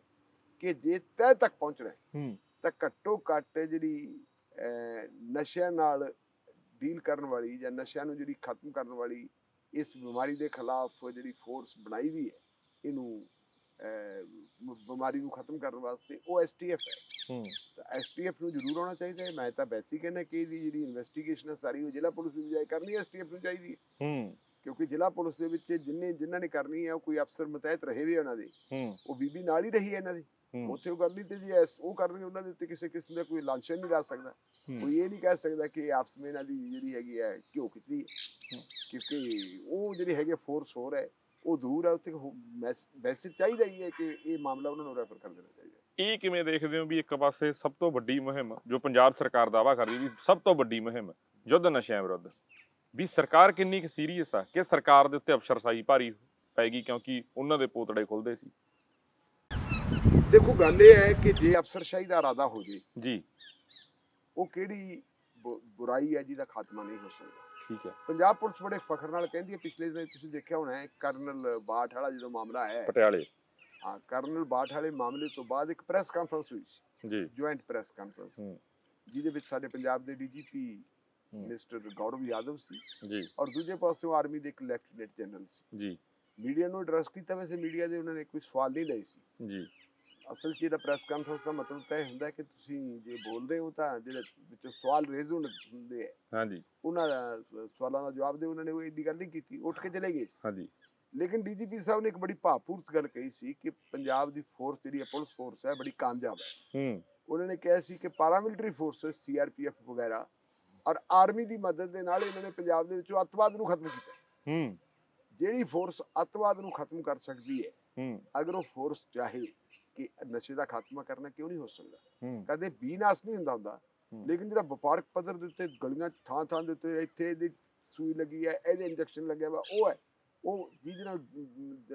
ਕਿ ਜੇ ਤੈ ਤੱਕ ਪਹੁੰਚਣਾ ਹੈ ਹੂੰ। ਤਾਂ ਘੱਟੋ ਘੱਟ ਜਿਹੜੀ ਨਸ਼ਿਆਂ ਨਾਲ ਡੀਲ ਕਰਨ ਵਾਲੀ ਜਾਂ ਨਸ਼ਿਆਂ ਨੂੰ ਜਿਹੜੀ ਖਤਮ ਕਰਨ ਵਾਲੀ ਇਸ ਬਿਮਾਰੀ ਦੇ ਖਿਲਾਫ ਜਿਹੜੀ ਫੋਰਸ ਬਣਾਈ ਵੀ ਹੈ ਇਹਨੂੰ ਬਿਮਾਰੀ ਨੂੰ ਖਤਮ ਕਰਨ ਵਾਸਤੇ ਉਹ ਐਸਟੀਐਫ ਹੈ। ਹੂੰ। ਤਾਂ ਐਸਟੀਐਫ ਨੂੰ ਜ਼ਰੂਰ ਆਉਣਾ ਚਾਹੀਦਾ ਹੈ। ਮੈਂ ਤਾਂ ਵੈਸੇ ਕਹਿੰਦਾ ਕਿ ਇਹਦੀ ਜਿਹੜੀ ਇਨਵੈਸਟੀਗੇਸ਼ਨ ਹੈ ਸਾਰੀ ਉਹ ਜ਼ਿਲ੍ਹਾ ਪੁਲਿਸ ਦੀ ਬਜਾਏ ਕਰਨੀ ਐਸਟੀਐਫ ਨੂੰ ਚਾਹੀਦੀ ਹੈ। ਕਿਉਂਕਿ ਜ਼ਿਲ੍ਹਾ ਪੁਲਿਸ ਦੇ ਵਿੱਚ ਜਿੰਨੇ ਜਿਨ੍ਹਾਂ ਨੇ ਕਰਨੀ ਹੈ ਉਹ ਕੋਈ ਅਫਸਰ ਮਤਹਿਤ ਰਹੇ ਵੀ ਉਹਨਾਂ ਦੇ। ਹੂੰ। ਉਹ ਬੀਬੀ ਨਾਲ ਹੀ ਰਹੀ ਹੈ ਇਹਨਾਂ ਦੀ। ਉੱਥੇ ਉਹ ਕਰਨੀ ਤੇ ਜੀ ਉਹ ਕਰਨੀ ਉਹਨਾਂ ਦੇ ਉੱਤੇ ਕਿਸੇ ਕਿਸਮ ਦਾ ਕੋਈ ਲਾਂਛਨ ਨਹੀਂ ਲਾ ਸਕਦਾ। ਕੋਈ ਇਹ ਨਹੀਂ ਕਹਿ ਸਕਦਾ ਕਿ ਆਪਸ ਵਿੱਚ ਇਹਨਾਂ ਦੀ ਜਿਹੜੀ ਹੈਗੀ ਹੈ ਘਿਓ ਹੂੰ। ਕਿਉਂਕਿ ਉਹ ਜਿਹੜੀ ਹੈਗੀ ਫੋਰਸ ਹੋਰ ਹੈ ਉਹ ਦੂਰ ਹੈ ਉੱਥੇ ਵੈਸੇ ਚਾਹੀਦਾ ਹੀ ਹੈ ਕਿ ਇਹ ਮਾਮਲਾ ਉਹਨਾਂ ਨੂੰ ਰੈਫਰ ਕਰ ਦੇਣਾ ਚਾਹੀਦਾ। ਇਹ ਕਿਵੇਂ ਦੇਖਦੇ ਹੋ ਵੀ ਇੱਕ ਪਾਸੇ ਸਭ ਤੋਂ ਵੱਡੀ ਮੁਹਿੰਮ ਜੋ ਪੰਜਾਬ ਸਰਕਾਰ ਦਾਵਾ ਕਰਦੀ ਵੀ ਸਭ ਤੋਂ ਵੱਡੀ ਮੁਹਿੰਮ ਯੁੱਧ ਨਸ਼ਿਆਂ ਵਿਰੁੱਧ ਵੀ ਸਰਕਾਰ ਕਿੰਨੀ ਕੁ ਸੀਰੀਅਸ ਆ ਕਿ ਸਰਕਾਰ ਦੇ ਉੱਤੇ ਅਫਸਰਸ਼ਾਹੀ ਭਾਰੀ ਪੈਗੀ ਕਿਉਂਕਿ ਉਹਨਾਂ ਦੇ ਪੋਤੜੇ ਖੁੱਲਦੇ ਸੀ ਦੇਖੋ ਗੱਲ ਇਹ ਹੈ ਕਿ ਜੇ ਅਫਸਰਸ਼ਾਹੀ ਦਾ ਇਰਾਦਾ ਹੋ ਜੇ ਜੀ। ਉਹ ਕਿਹੜੀ ਬੁ- ਬੁਰਾਈ ਹੈ ਜਿਹਦਾ ਖਾਤਮਾ ਨਹੀਂ ਹੋ ਸਕਦਾ। ਠੀਕ ਹੈ। ਪੰਜਾਬ ਪੁਲਿਸ ਬੜੇ ਫਖਰ ਨਾਲ ਕਹਿੰਦੀ ਹੈ ਪਿਛਲੇ ਦਿਨ ਤੁਸੀਂ ਦੇਖਿਆ ਹੋਣਾ ਹੈ ਕਰਨਲ ਬਾਠ ਵਾਲਾ ਜਦੋਂ ਮਾਮਲਾ ਆਇਆ ਹੈ, ਪਟਿਆਲੇ। ਹਾਂ ਕਰਨਲ ਬਾਠ ਵਾਲੇ ਮਾਮਲੇ ਤੋਂ ਬਾਅਦ ਇੱਕ ਪ੍ਰੈਸ ਕਾਨਫਰੰਸ ਹੋਈ ਸੀ। ਜੀ। Joint press conference. ਹੂੰ। ਜਿਹਦੇ ਵਿੱਚ ਸਾਡੇ ਪੰਜਾਬ ਦੇ ਡੀਜੀਪੀ ਹੂੰ। ਮਿਸਟਰ ਗੌਰਵ ਯਾਦਵ ਸੀ ਜੀ। ਔਰ ਦੂਜੇ ਪਾਸਿਓਂ ਆਰਮੀ ਦੇ ਇੱਕ ਲੈਫਟੀਨੈਂਟ ਜਨਰਲ ਸੀ। ਜੀ। ਮੀਡੀਆ ਨੂੰ ਐਡਰੈਸ ਕੀਤਾ ਵੈਸੇ ਮੀਡੀਆ ਦੇ ਉਹਨਾਂ ਨੇ ਕੋਈ ਸਵਾਲ ਨਹੀਂ ਲਏ ਸੀ। ਜੀ। ਅਸਲ 'ਚ ਜਿਹੜਾ ਪ੍ਰੈਸ ਕਾਨਫਰੰਸ ਦਾ ਮਤਲਬ ਤਾਂ ਇਹ ਹੁੰਦਾ ਕਿ ਤੁਸੀਂ ਜੇ ਬੋਲਦੇ ਹੋ ਤਾਂ ਜਿਹੜੇ ਵਿੱਚੋਂ ਸਵਾਲ ਰੇਜ਼ ਹੁੰਦੇ ਹੈ ਹਾਂਜੀ। ਉਹਨਾਂ ਦਾ ਸਵਾਲਾਂ ਦਾ ਜਵਾਬ ਦੇ ਉਹਨਾਂ ਨੇ ਉਹ ਏਡੀ ਗੱਲ ਨਹੀਂ ਕੀਤੀ ਉੱਠ ਕੇ ਚਲੇ ਗਏ ਹਾਂਜੀ। ਲੇਕਿਨ ਡੀਜੀਪੀ ਸਾਹਿਬ ਨੇ ਇੱਕ ਬੜੀ ਭਾਵਪੂਰਤ ਗੱਲ ਕਹੀ ਸੀ ਕਿ ਪੰਜਾਬ ਦੀ ਫੋਰਸ ਜਿਹੜੀ ਪੁਲਿਸ ਫੋਰਸ ਹੈ ਬੜੀ ਕਾਮਯਾਬ ਹੈ। ਹੂੰ। ਉਹਨਾਂ ਨੇ ਕਿਹਾ ਸੀ ਕਿ ਪਾਰਾਮਿਲਟਰੀ ਫੋਰਸਸ ਸੀਆਰਪੀਐਫ ਵਗੈਰਾ ਔਰ ਆਰਮੀ ਦੀ ਮਦਦ ਦੇ ਨਾਲ ਇਹਨਾਂ ਨੇ ਪੰਜਾਬ ਦੇ ਵਿੱਚੋਂ ਅੱਤਵਾਦ ਨੂੰ ਖਤਮ ਕੀਤਾ। ਹੂੰ। ਜਿਹੜੀ ਫੋਰਸ ਅੱਤਵਾਦ ਨੂੰ ਖਤਮ ਕਰ ਸਕਦੀ ਹੈ ਹੂੰ। ਅਗਰ ਉਹ ਫੋਰਸ ਚਾਹੇ ਕਿ ਨਸ਼ੇ ਦਾ ਖਾਤਮਾ ਕਰਨਾ ਕਿਉਂ ਨਹੀਂ ਹੋ ਸਕਦਾ ਕਦੇ ਬੀਨਾਸ ਨਹੀਂ ਹੁੰਦਾ ਹੁੰਦਾ। ਲੇਕਿਨ ਜਿਹੜਾ ਵਪਾਰਕ ਪੱਧਰ ਦੇ ਉੱਤੇ ਗਲੀਆਂ 'ਚ ਥਾਂ ਥਾਂ ਦੇ ਉੱਤੇ ਇੱਥੇ ਇਹਦੀ ਸੂਈ ਲੱਗੀ ਹੈ ਇਹਦੇ ਇੰਜੈਕਸ਼ਨ ਲੱਗਿਆ ਵਾ ਉਹ ਹੈ ਉਹ ਜਿਹਦੇ ਨਾਲ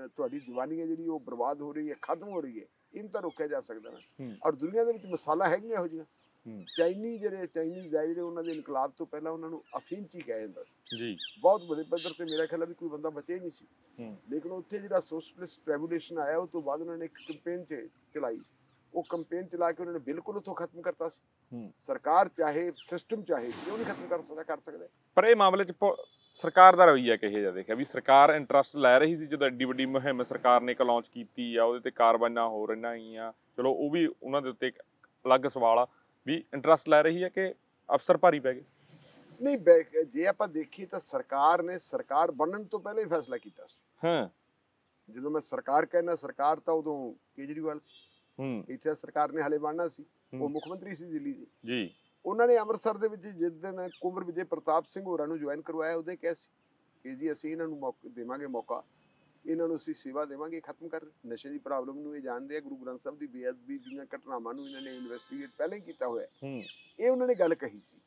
ਤੁਹਾਡੀ ਜਵਾਨੀ ਹੈ ਜਿਹੜੀ ਉਹ ਬਰਬਾਦ ਹੋ ਰਹੀ ਹੈ ਖਤਮ ਹੋ ਰਹੀ ਹੈ ਇਹਨੂੰ ਤਾਂ ਰੋਕਿਆ ਜਾ ਸਕਦਾ ਨਾ ਹੂੰ। ਔਰ ਦੁਨੀਆ ਦੇ ਵਿੱਚ ਮਸਾਲਾ ਹੈਗੀਆਂ ਇਹੋ ਜਿਹੀਆਂ। ਚਾਈਨੀ ਜਿਹੜੇ ਚਾਈਨੀਜ਼ ਹੈ ਜਿਹੜੇ ਉਹਨਾਂ ਦੇ ਇਨਕਲਾਬ ਤੋਂ ਪਹਿਲਾਂ ਉਹਨਾਂ ਨੂੰ ਅਫੀਮ ਚੀ ਕਿਹਾ ਜਾਂਦਾ ਸੀ। ਜੀ। ਬਹੁਤ ਵੱਡੇ ਪੱਧਰ ਤੇ ਮੇਰਾ ਖਿਆਲ ਵੀ ਕੋਈ ਬੰਦਾ ਬਚੇ ਨਹੀਂ ਸੀ। ਲੇਕਿਨ ਉੱਥੇ ਜਿਹੜਾ ਸੋਸ਼ਲਿਸਟ ਰੈਵੋਲੂਸ਼ਨ ਆਇਆ ਉਹ ਤੋਂ ਬਾਅਦ ਉਹਨਾਂ ਨੇ ਇੱਕ ਕੈਂਪੇਨ ਚਲਾਈ। ਉਹ ਕੈਂਪੇਨ ਚਲਾ ਕੇ ਉਹਨਾਂ ਨੇ ਬਿਲਕੁਲ ਉੱਥੋਂ ਖਤਮ ਕਰਤਾ ਸੀ। ਸਰਕਾਰ ਚਾਹੇ ਸਿਸਟਮ ਚਾਹੇ ਕਿਉਂ ਨਹੀਂ ਖਤਮ ਕਰ ਸਕਦਾ ਕਰ ਸਕਦਾ। ਪਰ ਇਹ ਮਾਮਲੇ 'ਚ ਸਰਕਾਰ ਦਾ ਰਵੱਈਆ ਕਿਹੋ ਜਿਹਾ ਦੇਖਿਆ? ਵੀ ਸਰਕਾਰ ਇੰਟਰਸਟ ਲੈ ਰਹੀ ਸੀ ਜਦੋਂ ਐਡੀ ਵੱਡੀ ਮੁਹਿੰਮ ਸਰਕਾਰ ਨੇ ਇੱਕ ਲਾਂਚ ਕੀਤੀ ਆ ਉਹਦੇ ਤੇ ਕਾਰਵਾਈਆਂ ਹੋ ਰਹੀਆਂ ਹੈਗੀਆਂ ਚਲੋ ਉਹ ਵੀ ਉਹਨਾਂ ਦੇ ਉੱਤੇ ਇੱਕ ਅਲੱਗ ਸਵਾਲ ਆ। ਵੀ ਇੰਟਰਸਟ ਲੈ ਰਹੀ ਹੈ ਕਿ ਅਫਸਰ ਭਾਰੀ ਪੈ ਗਏ? ਨਹੀਂ ਜੇ ਆਪਾਂ ਦੇਖੀਏ ਤਾਂ ਸਰਕਾਰ ਨੇ ਸਰਕਾਰ ਬਣਨ ਤੋਂ ਪਹਿਲਾਂ ਹੀ ਫੈਸਲਾ ਕੀਤਾ ਸੀ। ਹਾਂ। ਜਦੋਂ ਮੈਂ ਸਰਕਾਰ ਕਹਿੰਦਾ ਸਰਕਾਰ ਤਾਂ ਉਦੋਂ ਕੇਜਰੀਵਾਲ ਸੀ। ਹੂੰ। ਇੱਥੇ ਸਰਕਾਰ ਨੇ ਹਲੇ ਬਣਨਾ ਸੀ। ਉਹ। ਮੁੱਖ ਮੰਤਰੀ ਸੀ ਦਿੱਲੀ ਦੇ। ਜੀ। ਉਹਨਾਂ ਨੇ ਅੰਮ੍ਰਿਤਸਰ ਦੇ ਵਿੱਚ ਜਿਸ ਦਿਨ ਕੁੰਵਰ ਵਿਜੇ ਪ੍ਰਤਾਪ ਸਿੰਘ ਹੋਰਾਂ ਨੂੰ ਜੁਆਇਨ ਕਰਵਾਇਆ ਉਹਦੇ ਕਿਹਾ ਸੀ ਕਿ ਜੀ ਅਸੀਂ ਇਹਨਾਂ ਨੂੰ ਮੌਕਾ ਦੇਵਾਂਗੇ ਮੌਕਾ। ਇਹਨਾਂ ਨੂੰ ਅਸੀਂ ਸੇਵਾ ਦੇਵਾਂਗੇ ਖਤਮ ਕਰ ਨਸ਼ੇ ਦੀ ਪ੍ਰੋਬਲਮ ਨੂੰ ਇਹ ਜਾਣਦੇ ਆ ਗੁਰੂ ਗ੍ਰੰਥ ਸਾਹਿਬ ਦੀ ਬੇਅਦਬੀ ਦੀਆਂ ਘਟਨਾਵਾਂ ਨੂੰ ਇਹਨਾਂ ਨੇ ਇਨਵੈਸਟੀਗੇਟ ਪਹਿਲਾਂ ਹੀ ਕੀਤਾ ਹੋਇਆ। ਇਹ ਉਹਨਾਂ ਨੇ ਗੱਲ ਕਹੀ ਸੀ।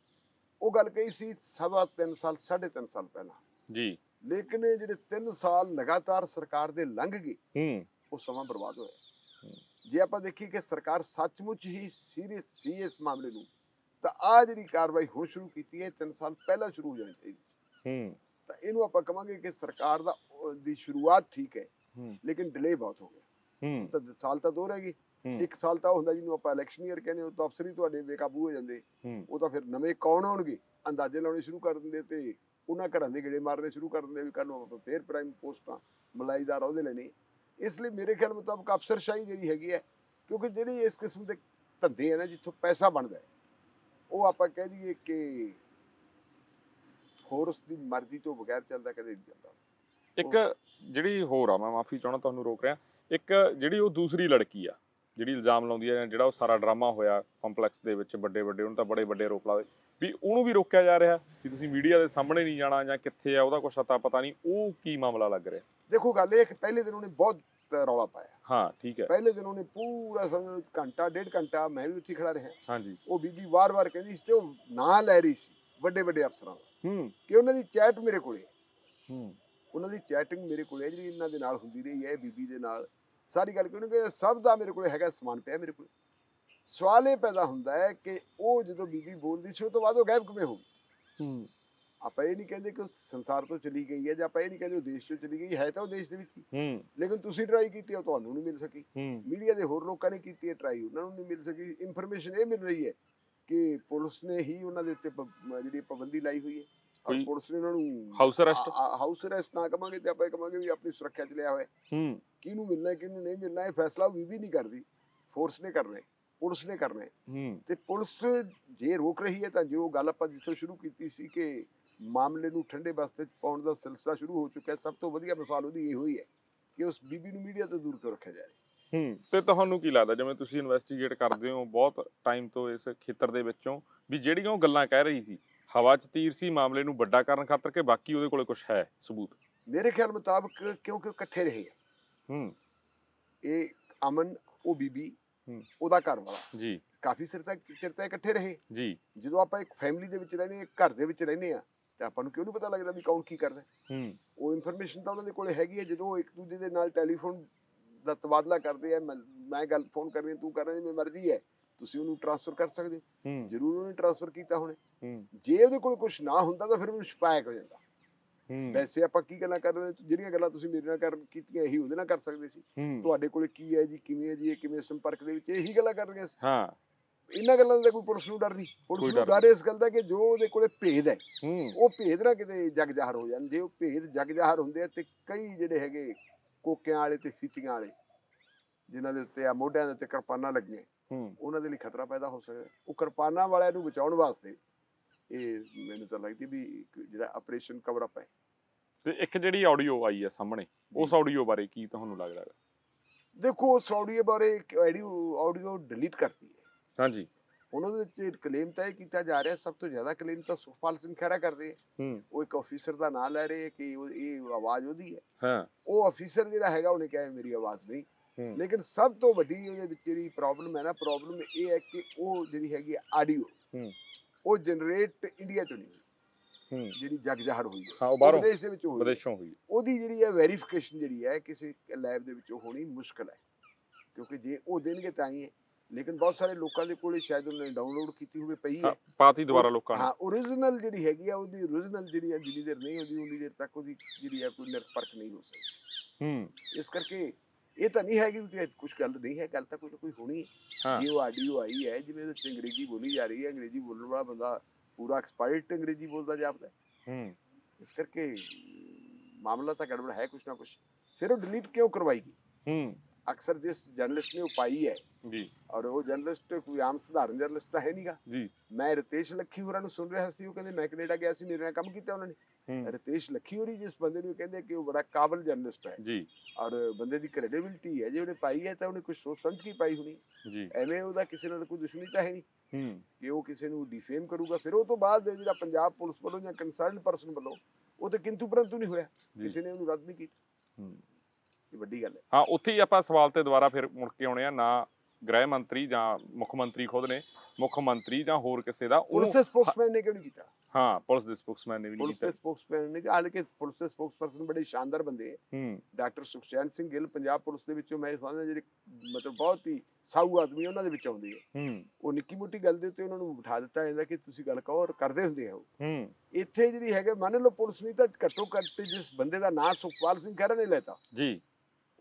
ਉਹ ਗੱਲ ਕਹੀ ਸੀ ਸਵਾ ਤਿੰਨ ਸਾਲ ਸਾਢੇ ਤਿੰਨ ਸਾਲ ਪਹਿਲਾਂ। ਜੀ। ਲੇਕਿਨ ਇਹ ਜਿਹੜੇ 3 ਸਾਲ ਲਗਾਤਾਰ ਸਰਕਾਰ ਦੇ ਲੰਘ ਗਏ ਹੂੰ। ਉਹ ਸਮਾਂ ਬਰਬਾਦ ਹੋਇਆ। ਜੇ ਆਪਾਂ ਦੇਖੀਏ ਕਿ ਸਰਕਾਰ ਸੱਚਮੁੱਚ ਹੀ ਸੀਰੀਅਸ ਸੀ ਇਸ ਮਾਮਲੇ ਨੂੰ ਤਾਂ ਆ ਜਿਹੜੀ ਕਾਰਵਾਈ ਹੁਣ ਸ਼ੁਰੂ ਕੀਤੀ ਹੈ 3 ਸਾਲ ਪਹਿਲਾਂ ਸ਼ੁਰੂ ਹੋ ਜਾਣੀ ਚਾਹੀਦੀ ਸੀ। ਹੂੰ। ਤਾਂ ਇਹਨੂੰ ਆਪਾਂ ਕਵਾਂਗੇ ਕਿ ਸਰਕਾਰ ਦਾ ਦੀ ਸ਼ੁਰੂਆਤ ਠੀਕ ਹੈ ਲੇਕਿਨ ਡਿਲੇ ਬਹੁਤ ਹੋ ਗਿਆ। ਹੂੰ। ਤਾਂ ਸਾਲ ਤਾਂ ਦੋ ਰਹਿ ਹੂੰ। ਇੱਕ ਸਾਲ ਤਾਂ ਹੁੰਦਾ ਜਿਹਨੂੰ ਆਪਾਂ ਇਲੈਕਸ਼ਨ ਈਅਰ ਕਹਿੰਦੇ ਉਹ ਤਾਂ ਅਫਸਰ ਹੀ ਤੁਹਾਡੇ ਬੇਕਾਬੂ ਹੋ ਜਾਂਦੇ। ਉਹ ਤਾਂ ਫਿਰ ਨਵੇਂ ਕੌਣ ਆਉਣਗੇ? ਅੰਦਾਜ਼ੇ ਲਾਉਣੇ ਸ਼ੁਰੂ ਕਰ ਦਿੰਦੇ ਤੇ ਉਹਨਾਂ ਘਰਾਂ ਦੇ ਗੇੜੇ ਮਾਰਨੇ ਸ਼ੁਰੂ ਕਰ ਦਿੰਦੇ ਵੀ ਕੱਲ ਨੂੰ ਆਪਾਂ ਫੇਰ ਪ੍ਰਾਈਮ ਪੋਸਟਾਂ ਮਲਾਈਦਾਰ ਉਹਦੇ ਲੈਣੇ। ਇਸ ਲਈ ਮੇਰੇ ਖਿਆਲ ਮੁਤਾਬਕ ਅਫਸਰਸ਼ਾਹੀ ਜਿਹੜੀ ਹੈਗੀ ਹੈ ਕਿਉਂਕਿ ਜਿਹੜੀ ਇਸ ਕਿਸਮ ਦੇ ਧੰਦੇ ਆ ਨਾ ਜਿੱਥੋਂ ਪੈਸਾ ਬਣਦਾ ਉਹ ਆਪਾਂ ਕਹਿ ਦਈਏ ਕਿ ਫੋਰਸ ਦੀ ਮਰਜ਼ੀ ਤੋਂ ਬਗੈਰ ਚੱਲਦਾ ਕਦੇ ਨਹੀਂ ਚੱਲਦਾ। ਇੱਕ ਜਿਹੜੀ ਹੋਰ ਆ ਮੈਂ ਮਾਫੀ ਚਾਹਣਾ ਤੁਹਾਨੂੰ ਰੋਕ ਰਿਹਾ ਇੱਕ ਜਿਹੜੀ ਉਹ ਦੂਸਰੀ ਲੜਕੀ ਆ ਜਿਹੜੀ ਇਲਜ਼ਾਮ ਲਾਉਂਦੀ ਹੈ ਜਿਹੜਾ ਉਹ ਸਾਰਾ ਡਰਾਮਾ ਹੋਇਆ ਕੰਪਲੈਕਸ ਦੇ ਵਿੱਚ ਵੱਡੇ ਵੱਡੇ ਉਹਨੂੰ ਤਾਂ ਬੜੇ ਵੱਡੇ ਆਰੋਪ ਲਾਵੇ ਵੀ ਉਹਨੂੰ ਵੀ ਰੋਕਿਆ ਜਾ ਰਿਹਾ ਵੀ ਤੁਸੀਂ ਮੀਡੀਆ ਦੇ ਸਾਹਮਣੇ ਨਹੀਂ ਜਾਣਾ ਜਾਂ ਕਿੱਥੇ ਆ ਉਹਦਾ ਕੁਛ ਅਤਾ ਪਤਾ ਨਹੀਂ ਉਹ ਕੀ ਮਾਮਲਾ ਲੱਗ ਰਿਹਾ? ਦੇਖੋ ਗੱਲ ਇਹ ਕਿ ਪਹਿਲੇ ਦਿਨ ਉਹਨੇ ਬਹੁਤ ਰੌਲਾ ਪਾਇਆ। ਹਾਂ ਠੀਕ ਹੈ। ਪਹਿਲੇ ਦਿਨ ਉਹਨੇ ਪੂਰਾ ਸਮਝ ਘੰਟਾ ਡੇਢ ਘੰਟਾ ਮੈਂ ਵੀ ਉੱਥੇ ਖੜਾ ਰਿਹਾ। ਹਾਂਜੀ। ਉਹ ਬੀਬੀ ਵਾਰ-ਵਾਰ ਕਹਿੰਦੀ ਸੀ ਤੇ ਉਹ ਨਾਂ ਲੈ ਰਹੀ ਸੀ ਵੱਡੇ ਵੱਡੇ ਅਫਸਰਾਂ ਦਾ ਹੂੰ। ਕਿ ਉਹਨਾਂ ਦੀ ਚੈਟ ਮੇਰੇ ਕੋਲੇ ਹੈ। ਉਹਨਾਂ ਦੀ ਚੈਟਿੰਗ ਮੇਰੇ ਕੋਲੇ ਹੈ ਜਿਹੜੀ ਇਹਨਾਂ ਦੇ ਨਾਲ ਹੁੰਦੀ ਰਹੀ ਹੈ ਬੀਬੀ ਦੇ ਨਾਲ ਸਾਰੀ ਗੱਲ ਕਿਉਂ ਕਿ ਸਭ ਦਾ ਮੇਰੇ ਕੋਲੇ ਹੈਗਾ ਸਮਾਨ ਪਿਆ ਮੇਰੇ ਕੋਲੇ। ਸਵਾਲ ਇਹ ਪੈਦਾ ਹੁੰਦਾ ਹੈ ਕਿ ਉਹ ਜਦੋਂ ਬੀਬੀ ਬੋਲਦੀ ਸੀ ਉਹ ਤੋਂ ਬਾਅਦ ਉਹ ਗਾਇਬ ਕਿਵੇਂ ਹੋ ਗਈ? ਹੂੰ। ਆਪਾਂ ਇਹ ਨਹੀਂ ਕਹਿੰਦੇ ਕਿ ਸੰਸਾਰ ਤੋਂ ਚਲੀ ਗਈ ਹੈ ਜਾਂ ਆਪਾਂ ਇਹ ਨਹੀਂ ਕਹਿੰਦੇ ਉਹ ਦੇਸ਼ ਤੋਂ ਚਲੀ ਗਈ ਹੈ ਤਾਂ ਉਹ ਦੇਸ਼ ਦੇ ਵਿੱਚ ਹੀ। ਹੂੰ। ਲੇਕਿਨ ਤੁਸੀਂ ਟਰਾਈ ਕੀਤੀ ਉਹ ਤੁਹਾਨੂੰ ਨਹੀਂ ਮਿਲ ਸਕੀ। ਮੀਡੀਆ ਦੇ ਹੋਰ ਲੋਕਾਂ ਨੇ ਕੀਤੀ ਹੈ ਟਰਾਈ ਉਹਨਾਂ ਨੂੰ ਨਹੀਂ ਮਿਲ ਸਕੀ। ਇਨਫੋਰਮੇਸ਼ਨ ਇਹ ਮਿਲ ਰਹੀ ਹੈ ਕਿ ਪੁਲਿਸ ਨੇ ਹੀ ਉਹਨਾਂ ਦੇ ਉੱਤੇ ਜਿਹੜੀ ਪਾਬੰਦੀ ਲਾਈ ਹੋਈ ਹੈ। ਕੋਈ ਪੁਲਿਸ ਨੇ ਉਹਨਾਂ ਨੂੰ ਹਾਊਸ ਅਰੈਸਟ ਹਾਊਸ ਅਰੈਸਟ ਨਾ ਕਵਾਂਗੇ ਤੇ ਆਪਾਂ ਇਹ ਕਵਾਂਗੇ ਵੀ ਆਪਣੀ ਸੁਰੱਖਿਆ ਚ ਲਿਆ ਹੋਇਆ। ਹੂੰ। ਕਿਹਨੂੰ ਮਿਲਣਾ ਹੈ, ਕਿਹਨੂੰ ਨਹੀਂ ਮਿਲਣਾ ਇਹ ਫੈਸਲਾ ਵੀ ਵੀ ਨਹੀਂ ਕਰਦੀ। ਫੋਰਸ ਨੇ ਕਰਨਾ ਪੁਲਿਸ ਨੇ ਕਰਨਾ। ਤੇ ਪੁਲਿਸ ਜੇ ਰੋਕ ਰਹੀ ਹੈ ਤਾਂ ਜੋ ਗੱਲ ਆਪਾਂ ਜਿੱਥੋਂ ਸ਼ੁਰੂ ਕੀਤੀ ਸੀ ਕਿ ਮਾਮਲੇ ਨੂੰ ਠੰਡੇ ਬਸਤੇ 'ਚ ਪਾਉਣ ਦਾ ਸਿਲਸਿਲਾ ਸ਼ੁਰੂ ਹੋ ਚੁੱਕਾ ਹੈ ਸਭ ਤੋਂ ਵਧੀਆ ਮਿਸਾਲ ਉਹਦੀ ਇਹੋ ਹੀ ਹੈ ਕਿ ਉਸ ਬੀਬੀ ਨੂੰ ਮੀਡੀਆ ਤੋਂ ਦੂਰ ਕਿਉਂ ਰੱਖਿਆ ਜਾ ਰਿਹਾ। ਹੂੰ ਤੇ ਤੁਹਾਨੂੰ ਕੀ ਲੱਗਦਾ ਜਿਵੇਂ ਤੁਸੀਂ ਇਨਵੈਸਟੀਗੇਟ ਕਰਦੇ ਹੋ ਬਹੁਤ ਟਾਈਮ ਤੋਂ ਇਸ ਖੇਤਰ ਦੇ ਵਿੱਚੋਂ ਵੀ ਜਿਹੜੀਆਂ ਉਹ ਗੱਲਾਂ ਕਹਿ ਰਹੀ ਸੀ ਹਵਾ 'ਚ ਤੀਰ ਸੀ ਮਾਮਲੇ ਨੂੰ ਵੱਡਾ ਕਰਨ ਖਾਤਰ ਕਿ ਬਾਕੀ ਉਹਦੇ ਕੋਲੇ ਕੁਝ ਹੈ ਸਬੂਤ? ਮੇਰੇ ਖਿਆਲ ਮੁਤਾਬਕ ਕਿਉਂਕਿ ਇਕੱਠੇ ਰਹੇ ਆ। ਹੂੰ। ਇਹ ਅਮਨ ਉਹ ਬੀਬੀ ਹੂੰ। ਉਹਦਾ ਘਰ ਵਾਲਾ। ਜੀ। ਕਾਫੀ ਸਿਰ ਤੱਕ ਚਿਰ ਤੱਕ ਇਕੱਠੇ ਰਹੇ। ਜੀ। ਜਦੋਂ ਆਪਾਂ ਇੱਕ ਫੈਮਿਲੀ ਦੇ ਵਿੱਚ ਰਹਿੰਦੇ ਇੱਕ ਘਰ ਦੇ ਵਿੱਚ ਰਹਿੰਦੇ ਆ ਤੇ ਆਪਾਂ ਨੂੰ ਕਿਉਂ ਨਹੀਂ ਪਤਾ ਲੱਗਦਾ ਵੀ ਕੌਣ ਕੀ ਕਰਦਾ ਹੈ? ਉਹ ਇਨਫੋਰਮੇਸ਼ਨ ਤਾਂ ਉਹਨਾਂ ਦੇ ਕੋਲੇ ਹੈਗੀ ਹੈ ਜਦੋਂ ਇੱਕ ਦੂਜੇ ਦੇ ਨਾਲ ਟੈਲੀਫੋਨ ਦਾ ਤਬਾਦਲਾ ਕਰਦੇ ਆ ਮੈਂ- ਗੱਲ ਫੋਨ ਕਰ ਰਹੀ ਹਾਂ, ਤੂੰ ਕਰ ਰਹੀ ਮੇਰੀ ਮਰਜ਼ੀ ਹੈ। ਤੁਸੀਂ ਉਹਨੂੰ ਟ੍ਰਾਂਸਫਰ ਕਰ ਸਕਦੇ ਹੋ। ਜ਼ਰੂਰ ਉਹਨੇ ਟ੍ਰਾਂਸਫਰ ਕੀਤਾ ਹੋਣੇ। ਹੂੰ। ਜੇ ਉਹਦੇ ਕੋਲ ਕੁਝ ਨਾ ਹੁੰਦਾ ਤਾਂ ਫਿਰ ਉਹਨੂੰ ਸ਼ਿਕਾਇਤ ਹੋ ਜਾਂਦਾ। ਹੂੰ। ਵੈਸੇ ਆਪਾਂ ਕੀ ਗੱਲਾਂ ਕਰ ਰਹੇ ਜਿਹੜੀਆਂ ਗੱਲਾਂ ਤੁਸੀਂ ਮੇਰੇ ਨਾਲ ਕਰ ਕੀਤੀਆਂ ਇਹੀ ਉਹਦੇ ਨਾਲ ਕਰ ਸਕਦੇ ਸੀ। ਤੁਹਾਡੇ ਕੋਲੇ ਕੀ ਹੈ ਜੀ ਕਿਵੇਂ ਹੈ ਜੀ ਇਹ ਕਿਵੇਂ ਸੰਪਰਕ ਦੇ ਵਿੱਚ ਇਹੀ ਗੱਲਾਂ ਕਰ ਰਹੀਆਂ ਸੀ। ਹਾਂ। ਇਹਨਾਂ ਗੱਲਾਂ ਦਾ ਕੋਈ ਪੁਲਿਸ ਨੂੰ ਡਰ ਨਹੀਂ। ਪੁਲਿਸ ਨੂੰ ਡਰ ਇਸ ਗੱਲ ਦਾ ਕਿ ਜੋ ਉਹਦੇ ਕੋਲੇ ਭੇਦ ਹੈ ਉਹ ਭੇਦ ਨਾ ਕਿਤੇ ਜਗ ਜ਼ਾਹਰ ਹੋ ਜਾਣ। ਜੇ ਉਹ ਭੇਦ ਜਗ ਜ਼ਾਹਰ ਹੁੰਦੇ ਆ ਤੇ ਕਈ ਜਿਹੜੇ ਹੈਗੇ ਕੋਕਿਆਂ ਵਾਲੇ ਤੇ ਫੀਤੀਆਂ ਵਾਲੇ ਜਿਨ੍ਹਾਂ ਦੇ ਉੱਤੇ ਆ ਮੋਢਿਆਂ ਦੇ ਉੱਤੇ ਕਿਰਪਾਨਾਂ ਲੱਗੀਆਂ। ਉਹਨਾਂ ਦੇ ਲਈ ਖਤਰਾ ਪੈਦਾ ਹੋ ਸਕਦਾ। ਉਹ ਕਿਰਪਾਨਾਂ ਵਾਲਿਆਂ ਨੂੰ ਬਚਾਉਣ ਵਾਸਤੇ ਇਹ ਮੈਨੂੰ ਤਾਂ ਲੱਗਦੀ ਵੀ ਜਿਹੜਾ ਆਪਰੇਸ਼ਨ ਕਵਰ ਅਪ ਹੈ। ਤੇ ਇੱਕ ਜਿਹੜੀ ਆਡੀਓ ਆਈ ਹੈ ਸਾਹਮਣੇ ਉਸ ਆਡੀਓ ਬਾਰੇ ਕੀ ਤੁਹਾਨੂੰ ਲੱਗਦਾ ਹੈ? ਦੇਖੋ ਉਸ ਆਡੀਓ ਬਾਰੇ ਆਡੀਓ ਆਡੀਓ ਡਿਲੀਟ ਕਰਤੀ ਹੈ। ਹਾਂਜੀ। ਹੁਣ ਉਹਦੇ ਵਿੱਚ ਕਲੇਮ ਤਾਂ ਇਹ ਕੀਤਾ ਜਾ ਰਿਹਾ ਸਭ ਤੋਂ ਜ਼ਿਆਦਾ ਕਲੇਮ ਤਾਂ ਸੁਖਪਾਲ ਸਿੰਘ ਖਹਿਰਾ ਕਰਦੇ ਹੈ। ਉਹ ਇੱਕ ਅਫੀਸਰ ਦਾ ਨਾਮ ਲੈ ਰਹੇ ਕਿ ਇਹ ਆਵਾਜ਼ ਉਹਦੀ ਹੈ। ਹਾਂ। ਉਹ ਅਫੀਸਰ ਜਿਹੜਾ ਹੈਗਾ ਉਹਨੇ ਕਿਹਾ ਮੇਰੀ ਆਵਾਜ਼ ਨਹੀਂ। ਲੇਕਿਨ ਸਭ ਤੋਂ ਵੱਡੀ ਉਹਦੇ ਵਿੱਚ ਜਿਹੜੀ ਪ੍ਰੋਬਲਮ ਹੈ ਨਾ ਪ੍ਰੋਬਲਮ ਇਹ ਹੈ ਕਿ ਉਹ ਜਿਹੜੀ ਹੈਗੀ ਆਡੀਓ। ਉਹ ਜਨਰੇਟ ਇੰਡੀਆ ਚੋਂ ਨਹੀਂ ਜਿਹੜੀ ਜਗ ਜ਼ਾਹਰ ਹੋਈ ਹੈ। ਹਾਂ ਉਹ ਬਾਹਰੋਂ ਵਿਦੇਸ਼ ਦੇ ਵਿੱਚ ਹੋਈ। ਵਿਦੇਸ਼ੋਂ ਹੋਈ ਉਹਦੀ ਜਿਹੜੀ ਹੈ ਵੈਰੀਫਿਕੇਸ਼ਨ ਜਿਹੜੀ ਹੈ ਕਿਸੇ ਲੈਬ ਦੇ ਵਿੱਚ ਹੋਣੀ ਮੁਸ਼ਕਲ ਹੈ। ਕਿਉਂਕਿ ਜੇ ਉਹ ਦੇਣਗੇ ਤਾਂ ਹੀ ਹੈ। ਲੇਕਿਨ ਬਹੁਤ ਸਾਰੇ ਲੋਕਾਂ ਦੇ ਕੋਲੇ ਸ਼ਾਇਦ ਉਹਨੇ ਡਾਊਨਲੋਡ ਕੀਤੀ ਹੋਵੇ ਪਈ ਹੈ। ਪਾਤੀ ਦੁਬਾਰਾ ਲੋਕਾਂ ਨੇ। ਹਾਂ ਓਰੀਜਨਲ ਜਿਹੜੀ ਹੈਗੀ ਆ ਉਹਦੀ ਓਰੀਜਨਲ ਜਿਹੜੀ ਹੈ ਜਿੰਨੀ ਦੇਰ ਨਹੀਂ ਹੁੰਦੀ ਉਨੀ ਦੇਰ ਤੱਕ ਉਹਦੀ ਜਿਹੜੀ ਹੈ ਕੋਈ ਨਿਰਪਰਖ ਨਹੀਂ ਹੋ ਸਕਦੀ। ਹੂੰ। ਇਸ ਕਰਕੇ ਇਹ ਤਾਂ ਨਹੀਂ ਹੈਗੀ ਕਿ ਕੁਝ ਗੱਲ ਨਹੀਂ ਹੈ ਗੱਲ ਤਾਂ ਕੋਈ ਹੋਣੀ ਹੈ। ਇਹ ਆਡੀਓ ਆਈ ਹੈ ਜਿਵੇਂ ਉਹਦੇ 'ਚ ਅੰਗਰੇਜ਼ੀ ਬੋਲੀ ਜਾ ਰਹੀ ਹੈ ਅੰਗਰੇਜ਼ੀ ਬੋਲਣ ਵਾਲਾ ਬੰਦਾ ਪੂਰਾ ਐਕਸਪਰਟ ਅੰਗਰੇਜ਼ੀ ਬੋਲਦਾ ਜਾਪਦਾ ਹੈ। ਇਸ ਕਰਕੇ ਮਾਮਲਾ ਤਾਂ ਗੜਬੜ ਹੈ ਕੁਝ ਨਾ ਕੁਝ ਫਿਰ ਉਹ ਡਿਲੀਟ ਕਿਉਂ ਕਰਵਾਈ ਗਈ ਹੂੰ। ਅਕਸਰ ਜਿਸ ਜਰਨਲਿਸਟ ਨੇ ਉਹ ਪਾਈ ਹੈ ਜੀ। ਔਰ ਉਹ ਜਰਨਲਿਸਟ ਕੋਈ ਆਮ ਸਧਾਰਨ ਜਰਨਲਿਸਟ ਤਾਂ ਹੈ ਨਹੀਂਗਾ ਜੀ। ਮੈਂ ਰਿਤੇਸ਼ ਲੱਖੀ ਹੋਰਾਂ ਨੂੰ ਸੁਣ ਰਿਹਾ ਸੀ ਉਹ ਕਹਿੰਦੇ ਮੈਂ ਕੈਨੇਡਾ ਗਿਆ ਸੀ ਮੇਰੇ ਨਾਲ ਕੰਮ ਕੀਤਾ ਉਹਨਾਂ ਨੇ। ਰਿਤੇਸ਼ ਲੱਖੀ ਹੋਰੀ ਜਿਸ ਬੰਦੇ ਨੂੰ ਕਹਿੰਦੇ ਕਿ ਉਹ ਬੜਾ ਕਾਬਲ ਜਰਨਲਿਸਟ ਹੈ ਜੀ। ਔਰ ਬੰਦੇ ਦੀ ਕ੍ਰੈਡੀਬਿਲਿਟੀ ਹੈ ਜੇ ਉਹਨੇ ਪਾਈ ਹੈ ਤਾਂ ਉਹਨੇ ਕੁਝ ਸੋਚ ਸਮਝ ਕੇ ਪਾਈ ਹੋਣੀ। ਜੀ। ਐਵੇਂ ਉਹਦਾ ਕਿਸੇ ਨਾਲ ਕੋਈ ਦੁਸ਼ਮਣੀ ਤਾਂ ਹੈ ਨਹੀਂ ਹੂੰ। ਕਿ ਉਹ ਕਿਸੇ ਨੂੰ ਡਿਫੇਮ ਕਰੂਗਾ। ਫਿਰ ਉਹ ਤੋਂ ਬਾਅਦ ਜਿਹੜਾ ਪੰਜਾਬ ਪੁਲਿਸ ਵੱਲੋਂ ਜਾਂ ਕੰਸਰਨਡ ਪਰਸਨ ਵੱਲੋਂ ਉਹ ਤੇ ਕਿੰਤੂ ਪਰੰਤੂ ਨਹੀਂ ਹੋਇਆ। ਕਿਸੇ ਨੇ ਉਹਨੂੰ ਰੱਦ ਨਹੀਂ ਕੀਤਾ। ਹੂੰ। ਇਹ ਵੱਡੀ ਗੱਲ ਹੈ। ਹਾਂ ਉੱਥੇ ਹੀ ਆਪਾਂ ਸਵਾਲ ਤੇ ਦੁਬਾਰਾ ਫਿਰ ਮੁੜ ਕੇ ਆਉਣੇ ਆ ਨਾ ਗ੍ਰਹਿ ਮੰਤਰੀ ਜਾਂ ਮੁੱਖ ਮੰਤਰੀ ਖੁਦ ਨੇ ਮੁੱਖ ਮੰਤਰੀ ਜਾਂ ਹੋਰ ਕਿਸੇ ਦਾ ਪੁਲਿਸ ਦੇ ਸਪੋਕਸਮੈਨ ਨੇ ਕਿਉਂ ਨਹੀਂ ਕੀਤਾ? ਹਾਂ ਪੁਲਿਸ ਦੇ ਸਪੋਕਸਮੈਨ ਨੇ ਵੀ ਨਹੀਂ ਪੁਲਿਸ ਦੇ ਕੀਤਾ। ਸਪੋਕਸਮੈਨ ਨੇ ਹਾਲਾਂਕਿ ਪੁਲਿਸ ਦੇ ਸਪੋਕਸਪਰਸਨ ਬੜੇ ਸ਼ਾਨਦਾਰ ਬੰਦੇ ਹੈ। ਡਾਕਟਰ ਸੁਖਚੈਨ ਸਿੰਘ ਗਿੱਲ ਪੰਜਾਬ ਪੁਲਿਸ ਦੇ ਵਿੱਚੋਂ ਮੈਂ ਸਮਝਦਾ ਜਿਹੜੇ ਮਤਲਬ ਬਹੁਤ ਹੀ ਸਾਊ ਆਦਮੀ ਉਹਨਾਂ ਦੇ ਵਿੱਚ ਆਉਂਦੇ ਹੂੰ। ਉਹ ਨਿੱਕੀ ਮੋਟੀ ਗੱਲ ਦੇ ਉੱਤੇ ਉਹਨਾਂ ਨੂੰ ਬਿਠਾ ਦਿੱਤਾ ਜਾਂਦਾ ਕਿ ਤੁਸੀਂ ਗੱਲ ਕਹੋ ਔਰ ਕਰਦੇ ਹੁੰਦੇ ਆ ਉਹ ਹੂੰ। ਇੱਥੇ ਜਿਹੜੀ ਹੈਗੇ ਮੰਨ ਲਓ ਪੁਲਿਸ ਨਹੀਂ ਤਾਂ ਘੱਟੋ ਘੱਟ ਜਿਸ ਬੰਦੇ ਦਾ ਨਾਂ ਸੁਖਪਾਲ ਸਿੰਘ ਖਹਿਰਾ ਨੇ ਲੈਤਾ। ਜੀ।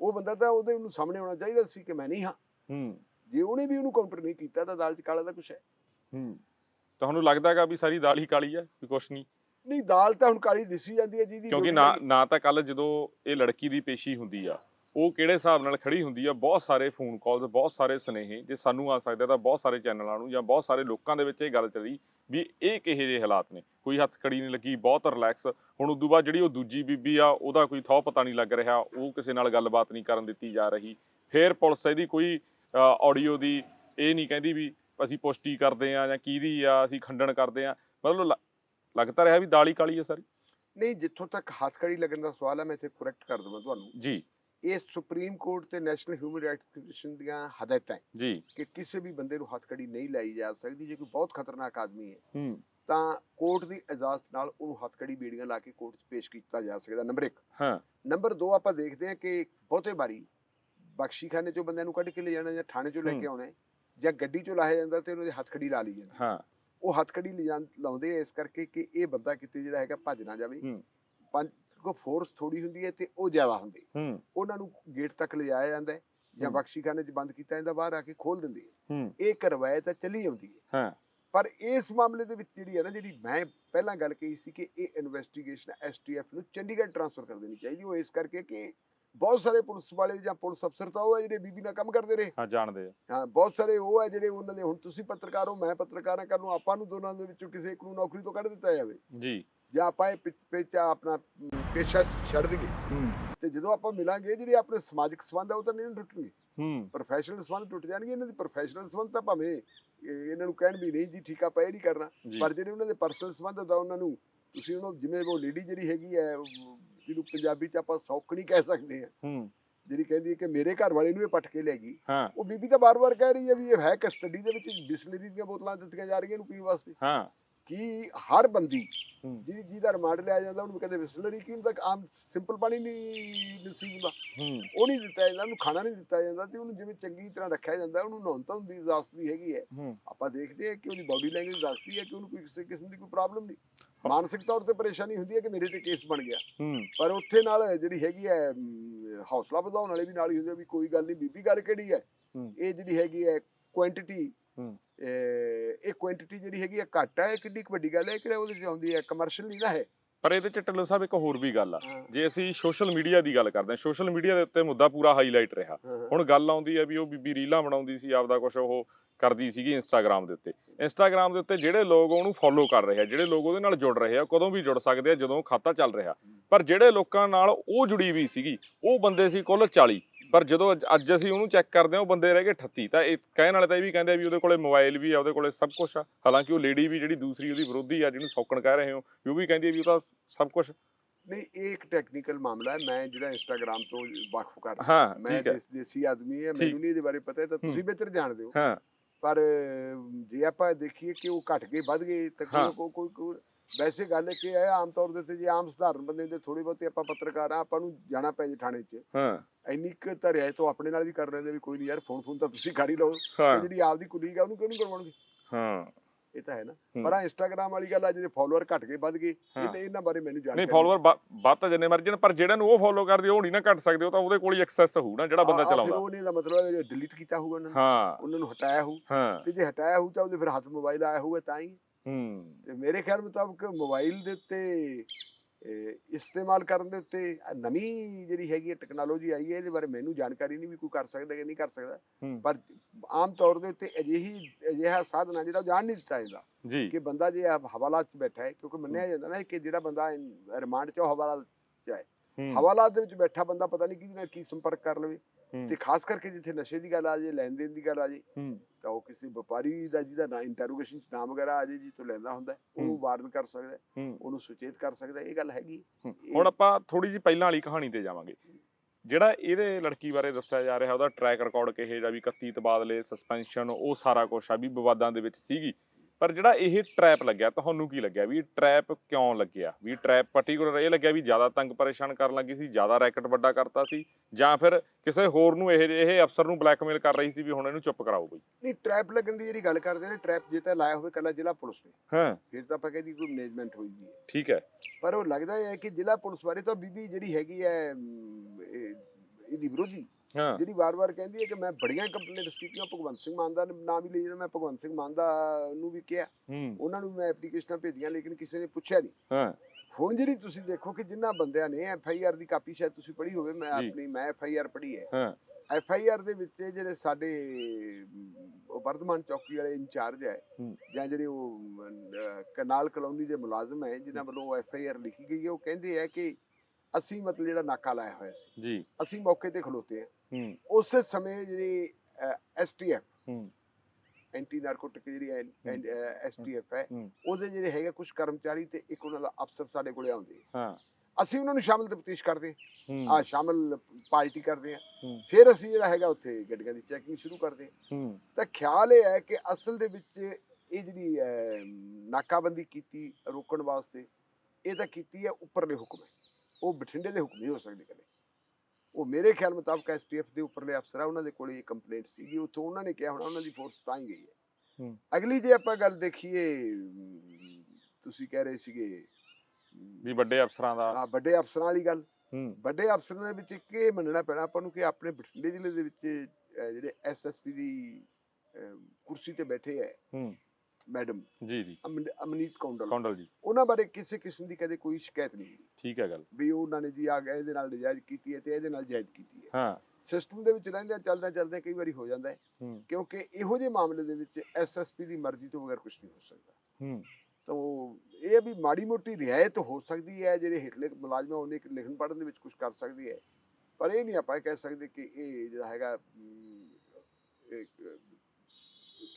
ਉਹ ਬੰਦਾ ਤਾਂ ਉਹਦੇ ਨੂੰ ਸਾਹਮਣੇ ਆਉਣਾ ਚਾਹੀਦਾ ਸੀ ਕਿ ਮੈਂ ਨਹੀਂ ਹਾਂ। ਹੂੰ। ਜੇ ਉਹਨੇ ਵੀ ਉਹਨੂੰ ਕਾਊਂਟਰ ਨਹੀਂ ਕੀਤਾ ਤਾਂ ਦਾਲ ਚ ਕਾਲਾ ਦਾ ਕੁਛ ਹੈ। ਹੂੰ ਤੁਹਾਨੂੰ ਲੱਗਦਾ ਹੈਗਾ ਵੀ ਸਾਰੀ ਦਾਲ ਹੀ ਕਾਲੀ ਹੈ ਵੀ ਕੁਛ ਨਹੀਂ। ਨਹੀਂ ਦਾਲ ਤਾਂ ਹੁਣ ਕਾਲੀ ਦਿਸੀ ਜਾਂਦੀ ਹੈ ਜਿਹਦੀ ਕਿਉਂਕਿ ਨਾ ਨਾ ਤਾਂ ਕੱਲ ਜਦੋਂ ਇਹ ਲੜਕੀ ਦੀ ਪੇਸ਼ੀ ਹੁੰਦੀ ਆ ਉਹ ਕਿਹੜੇ ਹਿਸਾਬ ਨਾਲ ਖੜੀ ਹੁੰਦੀ ਆ ਬਹੁਤ ਸਾਰੇ ਫੋਨ ਕਾਲਸ ਬਹੁਤ ਸਾਰੇ ਸੁਨੇਹੇ ਜੇ ਸਾਨੂੰ ਆ ਸਕਦਾ ਤਾਂ ਬਹੁਤ ਸਾਰੇ ਚੈਨਲਾਂ ਨੂੰ ਜਾਂ ਬਹੁਤ ਸਾਰੇ ਲੋਕਾਂ ਦੇ ਵਿੱਚ ਇਹ ਗੱਲ ਚੱਲੀ ਵੀ ਇਹ ਕਿਹੇ ਜਿਹੇ ਹਾਲਾਤ ਨੇ। ਕੋਈ ਹੱਥ ਕੜੀ ਨਹੀਂ ਲੱਗੀ ਬਹੁਤ ਰਿਲੈਕਸ ਹੁਣ ਉਦੋਂ ਬਾਅਦ ਜਿਹੜੀ ਉਹ ਦੂਜੀ ਬੀਬੀ ਆ ਉਹਦਾ ਕੋਈ ਥੌ ਪਤਾ ਨਹੀਂ ਲੱਗ ਰਿਹਾ ਉਹ ਕਿਸੇ ਨਾਲ ਗੱਲਬਾਤ ਨਹੀਂ ਕਰਨ ਦਿੱਤੀ ਜਾ ਰਹੀ। ਫੇਰ ਪੁਲਿਸ ਇਹਦੀ ਕੋਈ ਆਡੀਓ ਦੀ ਇਹ ਨਹੀਂ ਕਹਿੰਦੀ ਵੀ ਅਸੀਂ ਪੁਸ਼ਟੀ ਕਰਦੇ ਆ ਜਾਂ ਕਿਹਦੀ ਆ ਅਸੀਂ ਖੰਡਨ ਕਰਦੇ ਆ ਮਤਲਬ ਲੱਗਦਾ ਰਿਹਾ ਵੀ ਦਾਲੀ ਕਾਲੀ ਆ ਸਾਰੀ। ਨਹੀਂ ਜਿੱਥੋਂ ਤੱਕ ਹੱਥਕੜੀ ਲੱਗਣ ਦਾ ਸਵਾਲ ਹੈ ਮੈਂ ਇੱਥੇ ਕਰੈਕਟ ਕਰ ਦਵਾਂ ਤੁਹਾਨੂੰ। ਜੀ। ਇਹ ਸੁਪਰੀਮ ਕੋਰਟ ਤੇ ਨੈਸ਼ਨਲ ਹਿਊਮਨ ਰਾਈਟਸ ਕਮਿਸ਼ਨ ਦੀਆਂ ਹਦਾਇਤਾਂ ਜੀ। ਕਿ ਕਿਸੇ ਵੀ ਬੰਦੇ ਨੂੰ ਹੱਥਕੜੀ ਨਹੀਂ ਲਾਈ ਜਾ ਸਕਦੀ ਜੇ ਕੋਈ ਬਹੁਤ ਖਤਰਨਾਕ ਆਦਮੀ ਹੈ ਹੂੰ। ਤਾਂ ਕੋਰਟ ਦੀ ਇਜਾਜ਼ਤ ਨਾਲ ਉਹਨੂੰ ਹੱਥਕੜੀ ਬੇੜੀਆਂ ਲਾ ਕੇ ਕੋਰਟ 'ਚ ਪੇਸ਼ ਕੀਤਾ ਜਾ ਸਕਦਾ ਨੰਬਰ 1 ਹਾਂ। ਨੰਬਰ 2 ਆਪਾਂ ਦੇਖਦੇ ਹਾਂ ਕਿ ਬਹੁਤੇ ਵਾਰੀ ਬਖਸ਼ੀਖਾਨੇ ਚੋਂ ਬੰਦਿਆਂ ਨੂੰ ਕੱਢ ਕੇ ਲੈ ਜਾਣਾ ਜਾਂ ਥਾਣੇ ਚੋਂ ਲੈ। ਕੇ ਆਉਣਾ ਜਾਂ ਗੱਡੀ ਚੋਂ ਲਾਇਆ ਜਾਂਦਾ ਤੇ ਉਹਨਾਂ ਦੇ ਹੱਥਕੜੀ ਲਾ ਲਈ ਜਾਂਦੀ ਹਾਂ। ਉਹ ਹੱਥਕੜੀ ਲਿਜਾਂ ਲਾਉਂਦੇ ਆ ਇਸ ਕਰਕੇ ਕਿ ਇਹ ਬੰਦਾ ਕਿਤੇ ਜਿਹੜਾ ਹੈਗਾ ਭੱਜ ਨਾ ਜਾਵੇ। ਪੰਜ ਕੋ ਫੋਰਸ ਥੋੜੀ ਹੁੰਦੀ ਹੈ ਤੇ ਉਹ ਜ਼ਿਆਦਾ ਹੁੰਦੀ ਹੂੰ। ਉਹਨਾਂ ਨੂੰ ਗੇਟ ਤੱਕ ਲਿਜਾਇਆ ਜਾਂਦਾ ਹੈ ਜਾਂ। ਬਖਸ਼ੀਖਾਨੇ 'ਚ ਬੰਦ ਕੀਤਾ ਜਾਂਦਾ ਬਾਹਰ ਆ ਕੇ ਖੋਲ ਦਿੰਦੇ ਇਹ ਕਰਵਾਇਆ ਤਾਂ ਚੱਲੀ ਆਉਂਦੀ ਹੈ। ਹਾਂ। ਪਰ ਇਸ ਮਾਮਲੇ ਦੇ ਵਿੱਚ ਜਿਹੜੀ ਹੈ ਨਾ ਜਿਹੜੀ ਮੈਂ ਪਹਿਲਾਂ ਗੱਲ ਕਹੀ ਸੀ ਕਿ ਇਹ ਇਨਵੈਸਟੀਗੇਸ਼ਨ ਐਸਟੀਐਫ ਨੂੰ ਚੰਡੀਗੜ੍ਹ ਟ੍ਰਾਂਸਫਰ ਕਰ ਦੇਣੀ ਚਾਹੀਦੀ ਉਹ ਇਸ ਕਰਕੇ ਕਿ ਬਹੁਤ ਸਾਰੇ ਪੁਲਿਸ ਵਾਲੇ ਜਾਂ ਪੁਲਿਸ ਅਫਸਰ ਤਾਂ ਉਹ ਹੈ ਜਿਹੜੇ ਬੀਬੀ ਨਾਲ ਕੰਮ ਕਰਦੇ ਰਹੇ। ਹਾਂ ਜਾਣਦੇ ਆ। ਹਾਂ ਬਹੁਤ ਸਾਰੇ ਉਹ ਹੈ ਜਿਹੜੇ ਉਹਨਾਂ ਦੇ ਹੁਣ ਤੁਸੀਂ ਪੱਤਰਕਾਰ ਹੋ ਮੈਂ ਪੱਤਰਕਾਰ ਹਾਂ ਕੱਲ ਨੂੰ ਆਪਾਂ ਨੂੰ ਦੋਨਾਂ ਦੇ ਵਿੱਚੋਂ ਕਿਸੇ ਇੱਕ ਨੂੰ ਨੌਕਰੀ ਤੋਂ ਕੱਢ ਦਿੱਤਾ ਜਾਵੇ। ਜੀ। ਜਾਂ ਆਪਾਂ ਇਹ ਪੇਚਾ ਆਪਣਾ ਪੇਸ਼ਾ ਛੱਡ ਦਈਏ। ਹੂੰ। ਤੇ ਜਦੋਂ ਆਪਾਂ ਮਿਲਾਂਗੇ ਜਿਹੜੇ ਆਪਣੇ ਸਮਾਜਿਕ ਸੰਬੰਧ ਆ ਉਹ ਤਾਂ ਨਹੀਂ ਟੁੱਟਣਗੇ। ਹੂੰ। ਪ੍ਰੋਫੈਸ਼ਨਲ ਸੰਬੰਧ ਟੁੱਟ ਜਾਣਗੇ ਇਹਨਾਂ ਦੇ ਪ੍ਰੋਫੈਸ਼ਨਲ ਸੰਬੰਧ ਤਾਂ ਭਾਵੇਂ ਇਹ ਇਹਨਾਂ ਨੂੰ ਕਹਿਣ ਵੀ ਨਹੀਂ ਜੀ ਠੀਕ ਆ ਇਹ ਨਹੀਂ ਕਰਨਾ। ਪਰ ਜਿਹੜੇ ਉਹਨਾਂ ਦੇ ਪਰਸਨਲ ਸੰਬੰਧ ਦਾ ਉਹਨਾਂ ਨੂੰ ਤੁਸੀਂ ਉਹਨੂੰ ਜਿਵੇਂ ਉਹ ਲੇਡੀ ਜਿਹੜੀ ਹੈਗੀ ਹੈ ਜਿਹਨੂੰ ਪੰਜਾਬੀ ਚ ਆਪਾਂ ਸੌਕਣੀ ਕਹਿ ਸਕਦੇ ਆ ਹੂੰ। ਜਿਹੜੀ ਕਹਿੰਦੀ ਹੈ ਕਿ ਮੇਰੇ ਘਰ ਵਾਲੇ ਨੂੰ ਇਹ ਪੱਟ ਕੇ ਲੈ ਗਈ। ਹਾਂ। ਉਹ ਬੀਬੀ ਤਾਂ ਬਾਰ-ਬਾਰ ਕਹਿ ਰਹੀ ਹੈ ਵੀ ਇਹ ਹੈ ਕਸਟਡੀ ਦੇ ਵਿੱਚ ਬਿਸਲਰੀ ਦੀਆਂ ਬੋਤਲਾਂ ਦਿੱਤੀਆਂ ਜਾ ਰਹੀਆਂ ਨੂੰ ਪੀਣ ਵਾਸਤੇ। ਹਾਂ। ਕਿ ਹਰ ਬੰਦੀ ਹੂੰ। ਜਿਹਦੀ ਜਿਹਦਾ ਰਿਮਾਂਡ ਲਿਆ ਜਾਂਦਾ ਉਹਨੂੰ ਕਹਿੰਦੇ ਬਿਸਲਰੀ ਕੀ ਹੁੰਦਾ ਆਮ ਸਿੰਪਲ ਪਾਣੀ ਨਹੀਂ ਨਸੀਬ ਹੁੰਦਾ। ਹੂੰ। ਉਹ ਨਹੀਂ ਦਿੱਤਾ ਜਾਂਦਾ ਉਹਨੂੰ ਖਾਣਾ ਨਹੀਂ ਦਿੱਤਾ ਜਾਂਦਾ ਤੇ ਉਹਨੂੰ ਜਿਵੇਂ ਚੰਗੀ ਤਰ੍ਹਾਂ ਰੱਖਿਆ ਜਾਂਦਾ ਉਹਨੂੰ ਨਹਾਉਣ ਧੋਣ ਦੀ ਇਜਾਜ਼ਤ ਵੀ ਹੈਗੀ ਹੈ। ਹੂੰ। ਆਪਾਂ ਦੇਖਦੇ ਹਾਂ ਕਿ ਉਹਦੀ ਬਾਡੀ ਲੈਂਗੁਏਜ ਦੱਸਦੀ ਹੈ ਕਿ ਉਹਨੂੰ ਕੋਈ ਕਿਸੇ ਕਿਸਮ ਦੀ ਕੋਈ ਪ੍ਰੋਬਲਮ ਨਹੀਂ। ਮਾਨਸਿਕ ਤੌਰ ਤੇ ਪਰੇਸ਼ਾਨੀ ਹੁੰਦੀ ਹੈ ਕਿ ਮੇਰੇ ਤੇ ਕੇਸ ਬਣ ਗਿਆ। ਪਰ ਉੱਥੇ ਨਾਲ ਜਿਹੜੀ ਹੈਗੀ ਹੈ ਹੌਸਲਾ ਵਧਾਉਣ ਵਾਲੇ ਵੀ ਨਾਲ ਹੀ ਹੁੰਦੇ ਆ ਵੀ ਕੋਈ ਗੱਲ ਨਹੀਂ ਬੀਬੀ ਗੱਲ ਕਿਹੜੀ ਹੈ। ਇਹ ਜਿਹੜੀ ਹੈਗੀ ਹੈ ਕੁਆਂਟੀਟੀ। ਇਹ ਕੁਆਂਟੀਟੀ ਜਿਹੜੀ ਹੈਗੀ ਹੈ ਘੱਟ ਹੈ ਕਿੰਨੀ ਵੱਡੀ ਗੱਲ ਹੈ ਕਿ ਉਹਦੇ ਚ ਆਉਂਦੀ ਹੈ? ਕਮਰਸ਼ੀਅਲ ਨਹੀਂ ਨਾ ਹੈ। ਪਰ ਇਹਦੇ ਚ ਢਿੱਲੋਂ ਸਾਹਿਬ ਇੱਕ ਹੋਰ ਵੀ ਗੱਲ ਆ। ਜੇ ਅਸੀਂ ਸੋਸ਼ਲ ਮੀਡੀਆ ਦੀ ਗੱਲ ਕਰਦੇ ਹਾਂ ਸੋਸ਼ਲ ਮੀਡੀਆ ਦੇ ਉੱਤੇ ਮੁੱਦਾ ਪੂਰਾ ਹਾਈਲਾਈਟ ਰਿਹਾ। ਹੁਣ ਗੱਲ ਆਉਂਦੀ ਹੈ ਵੀ ਉਹ ਬੀਬੀ ਰੀਲਾਂ ਬਣਾਉਂਦੀ ਸੀ ਆਪਦਾ ਕੁਝ ਉਹ ਕਰਦੀ ਸੀਗੀ ਇੰਸਟਾਗ੍ਰam ਦੇ ਉੱਤੇ। ਇੰਸਟਾਗ੍ਰam ਦੇ ਉੱਤੇ ਜਿਹੜੇ ਲੋਕ ਉਹਨੂੰ ਫੋਲੋ ਕਰ ਰਹੇ ਆ ਜਿਹੜੇ ਲੋਕ ਉਹਦੇ ਨਾਲ ਜੁੜ ਰਹੇ ਆ ਕਦੋਂ ਵੀ ਜੁੜ ਸਕਦੇ ਆ ਜਦੋਂ ਖਾਤਾ ਚੱਲ ਰਿਹਾ। ਪਰ ਜਿਹੜੇ ਲੋਕਾਂ ਨਾਲ ਉਹ ਜੁੜੀ ਵੀ ਸੀਗੀ ਉਹ ਬੰਦੇ ਸੀ ਕੁੱਲ 40 ਪਰ ਜਦੋਂ ਅੱਜ- ਅਸੀਂ ਉਹਨੂੰ ਚੈੱਕ ਕਰਦੇ ਹਾਂ ਉਹ ਬੰਦੇ ਰਹਿ ਗਏ 38 ਤਾਂ ਇਹ ਕਹਿਣ ਵਾਲੇ ਤਾਂ ਇਹ ਵੀ ਕਹਿੰਦੇ ਆ ਵੀ ਉਹਦੇ ਕੋਲੇ ਮੋਬਾਈਲ ਵੀ ਆ ਉਹਦੇ ਕੋਲੇ ਸਭ ਕੁਝ ਆ। ਹਾਲਾਂਕਿ ਉਹ ਲੇਡੀ ਵੀ ਜਿਹੜੀ ਦੂਸਰੀ ਉਹਦੀ ਵਿਰੋਧੀ ਆ ਜਿਹਨੂੰ ਸੌਕਣ ਕਹਿ ਰਹੇ ਹੋ ਉਹ ਵੀ ਕਹਿੰਦੀ ਆ ਵੀ ਉਹ ਤਾਂ ਸਭ ਕੁਝ ਨਹੀਂ ਇਹ ਇੱਕ ਟੈਕਨੀਕਲ ਮਾਮਲਾ ਹੈ। ਮੈਂ ਜਿਹੜਾ ਇੰਸਟਾਗ੍ਰam ਤੋਂ ਵਾਕਫ ਕਰ ਹਾਂ ਮੈਂ ਦੇਸ ਆਦਮੀ ਹੈ। ਮੈਨੂੰ ਨਹੀਂ ਇਹਦੇ ਬਾਰੇ ਪਤਾ ਤਾਂ ਤੁਸੀਂ ਬਿਹਤਰ ਜਾਣਦੇ ਹੋ। ਹਾਂ। ਪਰ ਜੇ ਆਪਾਂ ਦੇਖੀਏ ਕਿ ਉਹ ਘਟ ਗਏ ਵੱਧ ਗਏ ਤਾਂ। ਕੋਈ ਕੋਈ ਕੋਈ ਵੈਸੇ ਗੱਲ ਕਿ ਹੈ ਆਮ ਤੌਰ ਤੇ ਜੇ ਆਮ ਸਧਾਰਨ ਬੰਦੇ ਦੇ ਥੋੜੀ ਬਹੁਤੀ ਆਪਾਂ ਪੱਤਰਕਾਰ ਆ ਆਪਾਂ ਨੂੰ ਜਾਣਾ ਪੈ ਜੇ ਥਾਣੇ 'ਚ। ਹਾਂ। ਇੰਨੀ ਕੁ ਤਾਂ ਰਿਆਇਤ ਤੋਂ ਆਪਣੇ ਨਾਲ ਵੀ ਕਰ ਲੈਂਦੇ ਵੀ ਕੋਈ ਨਹੀਂ ਯਾਰ ਫੋਨ ਫੋਨ ਤਾਂ ਤੁਸੀਂ ਕਰ ਹੀ ਲਓ। ਜਿਹੜੀ ਆਪਦੀ ਕੁਲੀਗ ਆ ਉਹਨੂੰ ਕਿਉਂ ਨਹੀਂ ਕਰਵਾਉਣਗੇ? ਹਾਂ। ਇਹ ਤਾਂ ਹੈ ਨਾ। ਪਰ ਆ ਇੰਸਟਾਗ੍ਰਾਮ ਵਾਲੀ ਗੱਲ ਆ ਜਿਹੜੇ ਫਾਲੋਅਰ ਘਟ ਗਏ ਵੱਧ ਗਏ। ਇਹਨੇ ਇਹਨਾਂ ਬਾਰੇ ਮੈਨੂੰ ਜਾਣਕਾਰੀ ਨਹੀਂ ਫਾਲੋਅਰ ਵੱਧ ਤਾਂ ਜਿੰਨੇ ਮਰਜ਼ੀ ਨੇ ਪਰ ਜਿਹੜਾ ਨੂੰ ਉਹ ਫੋਲੋ ਕਰਦੇ ਉਹ ਨਹੀਂ ਨਾ ਘਟ ਸਕਦੇ ਉਹ ਤਾਂ ਉਹਦੇ ਕੋਲ ਹੀ ਐਕਸੈਸ ਹੋਊ ਨਾ ਜਿਹੜਾ ਬੰਦਾ ਚਲਾਉਂਦਾ। ਉਹਨੇ ਦਾ ਮਤਲਬ ਹੈ ਡਿਲੀਟ ਕੀਤਾ ਹੋਊਗਾ ਉਹਨਾਂ ਨੇ ਹਾਂ। ਉਹਨਾਂ ਨੂੰ ਹਟਾਇਆ ਹੋਊ। ਹਾਂ। ਤੇ ਜੇ ਹਟਾਇਆ ਹੋਊ ਤਾਂ ਉਹਦੇ ਫਿਰ ਹੱਥ ਮੋਬਾਈਲ ਆਇਆ ਹੋਊਗਾ ਤਾਂ ਹੀ। ਹੂੰ। ਤੇ ਮੇਰੇ ਖਿਆਲ ਮੁਤਾਬਕ ਮੋਬਾਈਲ ਦੇ ਉੱਤੇ ਇਸਤੇਮਾਲ ਕਰਨ ਦੇ ਉੱਤੇ ਨਵੀਂ ਜਿਹੜੀ ਹੈਗੀ ਟੈਕਨੋਲੋਜੀ ਆਈ ਹੈ ਇਹਦੇ ਬਾਰੇ ਮੈਨੂੰ ਜਾਣਕਾਰੀ ਨਹੀਂ ਵੀ ਕੋਈ ਕਰ ਸਕਦਾ ਕਿ ਨਹੀਂ ਕਰ ਸਕਦਾ। ਪਰ ਆਮ ਤੌਰ ਦੇ ਉੱਤੇ ਅਜਿਹੀ ਅਜਿਹਾ ਸਾਧਨ ਆ ਜਿਹੜਾ ਜਾਣ ਨਹੀਂ ਦਿੱਤਾ ਜਾਂਦਾ ਕਿ ਬੰਦਾ ਜੇ ਹਵਾਲਾਤ 'ਚ ਬੈਠਾ ਹੈ ਕਿਉਂਕਿ ਮੰਨਿਆ ਜਾਂਦਾ ਨਾ ਕਿ ਜਿਹੜਾ ਬੰਦਾ ਰਿਮਾਂਡ 'ਚ ਹਵਾਲਾਤ ਹੂੰ। ਹਵਾਲਾਤ ਦੇ ਵਿੱਚ ਬੈਠਾ ਬੰਦਾ ਪਤਾ ਨਹੀਂ ਕਿਹਦੇ ਨਾਲ ਕੀ ਸੰਪਰਕ ਕਰ ਲਵੇ। ਤੇ ਖਾਸ ਕਰਕੇ ਜਿੱਥੇ ਨਸ਼ੇ ਦੀ ਗੱਲ ਆ ਜੇ ਲੈਣ ਦੇਣ ਦੀ ਗੱਲ ਆ ਜੇ ਤਾਂ ਉਹ ਕਿਸੇ ਵਪਾਰੀ ਦਾ ਜਿਹਦਾ ਨਾ ਇੰਟਰੋਗੇਸ਼ਨ ਚ ਨਾਮ ਵਗੈਰਾ ਆ ਜੇ ਜੀ ਤੋਂ ਲੈਂਦਾ ਹੁੰਦਾ ਉਹਨੂੰ। ਵਾਰਨ ਕਰ ਸਕਦਾ ਉਹਨੂੰ ਸੁਚੇਤ ਕਰ ਸਕਦਾ ਇਹ ਗੱਲ ਹੈਗੀ ਹੁਣ ਆਪਾਂ ਥੋੜੀ ਜਿਹੀ ਪਹਿਲਾਂ ਵਾਲੀ ਕਹਾਣੀ ਤੇ ਜਾਵਾਂਗੇ। ਜਿਹੜਾ ਇਹਦੇ ਲੜਕੀ ਬਾਰੇ ਦੱਸਿਆ ਜਾ ਰਿਹਾ ਉਹਦਾ ਟਰੈਕ ਰਿਕਾਰਡ ਕਿਹੇ ਜਾਂ ਵੀ 31 ਤਬਾਦਲੇ ਸਸਪੈਂਸ਼ਨ ਉਹ ਸਾਰਾ ਕੁਝ ਆ ਵੀ ਵਿਵਾਦਾਂ ਦੇ ਵਿੱਚ ਸੀਗੀ। ਪਰ ਜਿਹੜਾ ਇਹ ਟਰੈਪ ਲੱਗਿਆ ਤੁਹਾਨੂੰ ਕੀ ਲੱਗਿਆ ਵੀ ਟਰੈਪ ਕਿਉਂ ਲੱਗਿਆ? ਵੀ ਟਰੈਪ ਪਾਰਟਿਕੂਲਰ ਇਹ ਲੱਗਿਆ ਵੀ ਜ਼ਿਆਦਾ ਤੰਗ ਪਰੇਸ਼ਾਨ ਕਰਨ ਲੱਗੀ ਸੀ ਜ਼ਿਆਦਾ ਰੈਕਟ ਵੱਡਾ ਕਰਤਾ ਸੀ ਜਾਂ ਫਿਰ ਕਿਸੇ ਹੋਰ ਨੂੰ ਇਹ ਇਹ ਅਫਸਰ ਨੂੰ ਬਲੈਕਮੇਲ ਕਰ ਰਹੀ ਸੀ ਵੀ ਹੁਣ ਇਹਨੂੰ ਚੁੱਪ ਕਰਾਓ ਬਈ? ਨਹੀਂ ਟ੍ਰੈਪ ਲੱਗਣ ਦੀ ਜਿਹੜੀ ਗੱਲ ਕਰਦੇ ਨੇ ਟ੍ਰੈਪ ਜੇ ਤਾਂ ਲਾਇਆ ਹੋਵੇ ਕੱਲਾ ਜ਼ਿਲ੍ਹਾ ਪੁਲਿਸ ਨੇ। ਹਾਂ। ਫਿਰ ਤਾਂ ਆਪਾਂ ਕਹਿੰਦੀ ਕੋਈ ਮੈਨੇਜਮੈਂਟ ਹੋਈਗੀ ਹੈ। ਠੀਕ ਹੈ। ਪਰ ਉਹ ਲੱਗਦਾ ਹੈ ਕਿ ਜ਼ਿਲ੍ਹਾ ਪੁਲਿਸ ਬਾਰੇ ਤਾਂ ਬੀਬੀ ਜਿਹੜੀ ਹੈਗੀ ਹੈ ਇਹਦੀ ਵਿਰੋਧੀ ਜਿਹੜੀ ਵਾਰ-ਵਾਰ ਕਹਿੰਦੀ ਹੈ ਕਿ ਮੈਂ ਬੜੀਆਂ ਕੰਪਲੇਂਟਸ ਕੀਤੀਆਂ ਭਗਵੰਤ ਸਿੰਘ ਮਾਨ ਦਾ ਨਾਮ ਵੀ ਲਈ ਜਾਂਦਾ ਮੈਂ ਭਗਵੰਤ ਸਿੰਘ ਮਾਨ ਦਾ ਨੂੰ ਵੀ ਕਿਹਾ। ਉਹਨਾਂ ਨੂੰ ਮੈਂ ਐਪਲੀਕੇਸ਼ਨਾਂ ਭੇਜੀਆਂ ਲੇਕਿਨ ਕਿਸੇ ਨੇ ਪੁੱਛਿਆ ਨਹੀਂ। ਹਾਂ। ਹੁਣ ਜਿਹੜੀ ਤੁਸੀਂ ਦੇਖੋ ਕਿ ਜਿੰਨਾ ਬੰਦਿਆਂ ਨੇ ਐਫ ਆਈ ਆਰ ਦੀ ਕਾਪੀ ਸ਼ਾਇਦ ਤੁਸੀਂ ਪੜ੍ਹੀ ਹੋਵੇ ਮੈਂ। ਆਪਣੀ ਮੈਂ ਐਫ ਆਈ ਆਰ ਪੜ੍ਹੀ ਹੈ। ਹਾਂ। ਐਫ ਆਈ ਆਰ ਦੇ ਵਿੱਚ ਜਿਹੜੇ ਸਾਡੇ ਵਰਧਮਾਨ ਚੌਕੀ ਵਾਲੇ ਇੰਚਾਰਜ ਹੈ। ਜਾਂ ਜਿਹੜੇ ਉਹ ਕਨਾਲ ਕਲੋਨੀ ਦੇ ਮੁਲਾਜ਼ਮ ਹੈ ਜਿਨ੍ਹਾਂ ਵੱਲੋਂ ਐਫ ਆਈ ਆਰ ਲਿਖੀ ਗਈ ਹੈ ਉਹ ਕਹਿੰਦੇ ਹੈ ਕਿ ਅਸੀਂ ਮਤਲਬ ਜਿਹੜਾ ਨਾਕਾ ਲਾਇਆ ਹੋਇਆ ਸੀ। ਜੀ। ਅਸੀਂ ਮੌਕੇ ਤੇ ਖਲੋਤੇ ਹਾਂ। ਹੂੰ। ਉਸੇ ਸਮੇਂ ਜਿਹੜੀ ਐਸ ਟੀ ਐਫ ਹੂੰ। ਐਂਟੀ ਨਾਰਕੋਟਿਕ ਜਿਹੜੀ ਐਸ ਟੀ ਐਫ ਹੈ। ਉਹਦੇ ਜਿਹੜੇ ਹੈਗੇ ਕੁਝ ਕਰਮਚਾਰੀ ਤੇ ਇੱਕ ਉਹਨਾਂ ਦਾ ਅਫਸਰ ਸਾਡੇ ਕੋਲੇ ਆਉਂਦੇ ਆ। ਹਾਂ। ਅਸੀਂ ਉਹਨਾਂ ਨੂੰ ਸ਼ਾਮਲ ਤਫਤੀਸ਼ ਕਰਦੇ ਹੂੰ। ਆ ਸ਼ਾਮਲ ਪਾਰਟੀ ਕਰਦੇ ਆ ਹੂੰ। ਫਿਰ ਅਸੀਂ ਜਿਹੜਾ ਹੈਗਾ ਉੱਥੇ ਗੱਡੀਆਂ ਦੀ ਚੈਕਿੰਗ ਸ਼ੁਰੂ ਕਰਦੇ ਆ ਹੂੰ। ਤਾਂ ਖਿਆਲ ਇਹ ਹੈ ਕਿ ਅਸਲ ਦੇ ਵਿੱਚ ਇਹ ਜਿਹੜੀ ਨਾਕਾਬੰਦੀ ਕੀਤੀ ਰੋਕਣ ਵਾਸਤੇ ਇਹ ਤਾਂ ਕੀਤੀ ਹੈ ਉੱਪਰਲੇ ਹੁਕਮ ਹੈ। ਉਹ ਬਠਿੰਡੇ ਦੇ ਹੁਕਮ ਹੋ ਸਕਦੇ ਕਦੇ। ਉਹ ਮੇਰੇ ਖਿਆਲ ਮੁਤਾਬਕ ਐਸਟੀਐਫ ਦੇ ਉੱਪਰਲੇ ਅਫਸਰ ਆ ਉਹਨਾਂ ਦੇ ਕੋਲੇ ਇਹ ਕੰਪਲੇਂਟ ਸੀਗੀ ਉੱਥੋਂ ਉਹਨਾਂ ਨੇ ਕਿਹਾ ਹੋਣਾ ਉਹਨਾਂ ਦੀ ਫੋਰਸ ਤਾਂ ਹੀ ਗਈ ਹੈ। ਹੂੰ। ਅਗਲੀ ਜੇ ਆਪਾਂ ਗੱਲ ਦੇਖੀਏ ਤੁਸੀਂ ਕਹਿ ਰਹੇ ਸੀਗੇ ਵੀ ਵੱਡੇ ਅਫਸਰਾਂ ਦਾ ਆਹ ਵੱਡੇ ਅਫਸਰਾਂ ਵਾਲੀ ਗੱਲ। ਹੂੰ। ਵੱਡੇ ਅਫਸਰਾਂ ਦੇ ਵਿੱਚ ਇੱਕ ਇਹ ਮੰਨਣਾ ਪੈਣਾ ਆਪਾਂ ਨੂੰ ਕਿ ਆਪਣੇ ਬਠਿੰਡੇ ਜ਼ਿਲ੍ਹੇ ਦੇ ਵਿੱਚ ਜਿਹੜੇ ਐਸਐਸਪੀ ਦੀ ਕੁਰਸੀ ਤੇ ਬੈਠੇ ਹੈ ਹੂੰ। ਮੈਡਮ ਜੀ ਜੀ। ਅਮਨ- ਅਮਨੀਤ ਕੌਂਡਲ। ਕੌਂਡਲ ਜੀ। ਉਹਨਾਂ ਬਾਰੇ ਕਿਸੇ ਕਿਸਮ ਦੀ ਕਦੇ ਕੋਈ ਸ਼ਿਕਾਇਤ ਨਹੀਂ ਮਿਲੀ ਠੀਕ ਹੈ ਗੱਲ। ਵੀ ਉਹਨਾਂ ਨੇ ਜੀ ਆ ਗਏ ਇਹਦੇ ਨਾਲ ਨਜਾਇਜ਼ ਕੀਤੀ ਹੈ ਤੇ ਇਹਦੇ ਨਾਲ ਜਾਇਜ਼ ਕੀਤੀ ਹੈ। ਹਾਂ। ਸਿਸਟਮ ਦੇ ਵਿੱਚ ਰਹਿੰਦੇ ਚੱਲਦਾ ਚੱਲਦਾ ਕਈ ਵਾਰੀ ਹੋ ਜਾਂਦਾ ਹੈ। ਹੂੰ। ਕਿਉਂਕਿ ਇਹੋ ਜਿਹੇ ਮਾਮਲੇ ਦੇ ਵਿੱਚ ਐਸਐਸਪੀ ਦੀ ਮਰਜ਼ੀ ਤੋਂ ਬਗੈਰ ਕੁਝ ਨਹੀਂ ਹੋ ਸਕਦਾ। ਹੂੰ। ਤਾਂ ਇਹ ਹੈ ਵੀ ਮਾੜੀ ਮੋਟੀ ਰਿਆਇਤ ਹੋ ਸਕਦੀ ਹੈ ਜਿਹੜੇ ਹੇਠਲੇ ਮੁਲਾਜ਼ਮ ਆ ਉਹਨੇ ਇੱਕ ਲਿਖਣ ਪੜ੍ਹਨ ਦੇ ਵਿੱਚ ਕੁਝ ਕਰ ਸਕਦੀ ਹੈ। ਪਰ ਇਹ ਨਹੀਂ ਆਪਾਂ ਕਹਿ ਸਕਦੇ ਕਿ ਇਹ ਜਿਹੜਾ ਹੈਗਾ ਅਮ, ਇੱਕ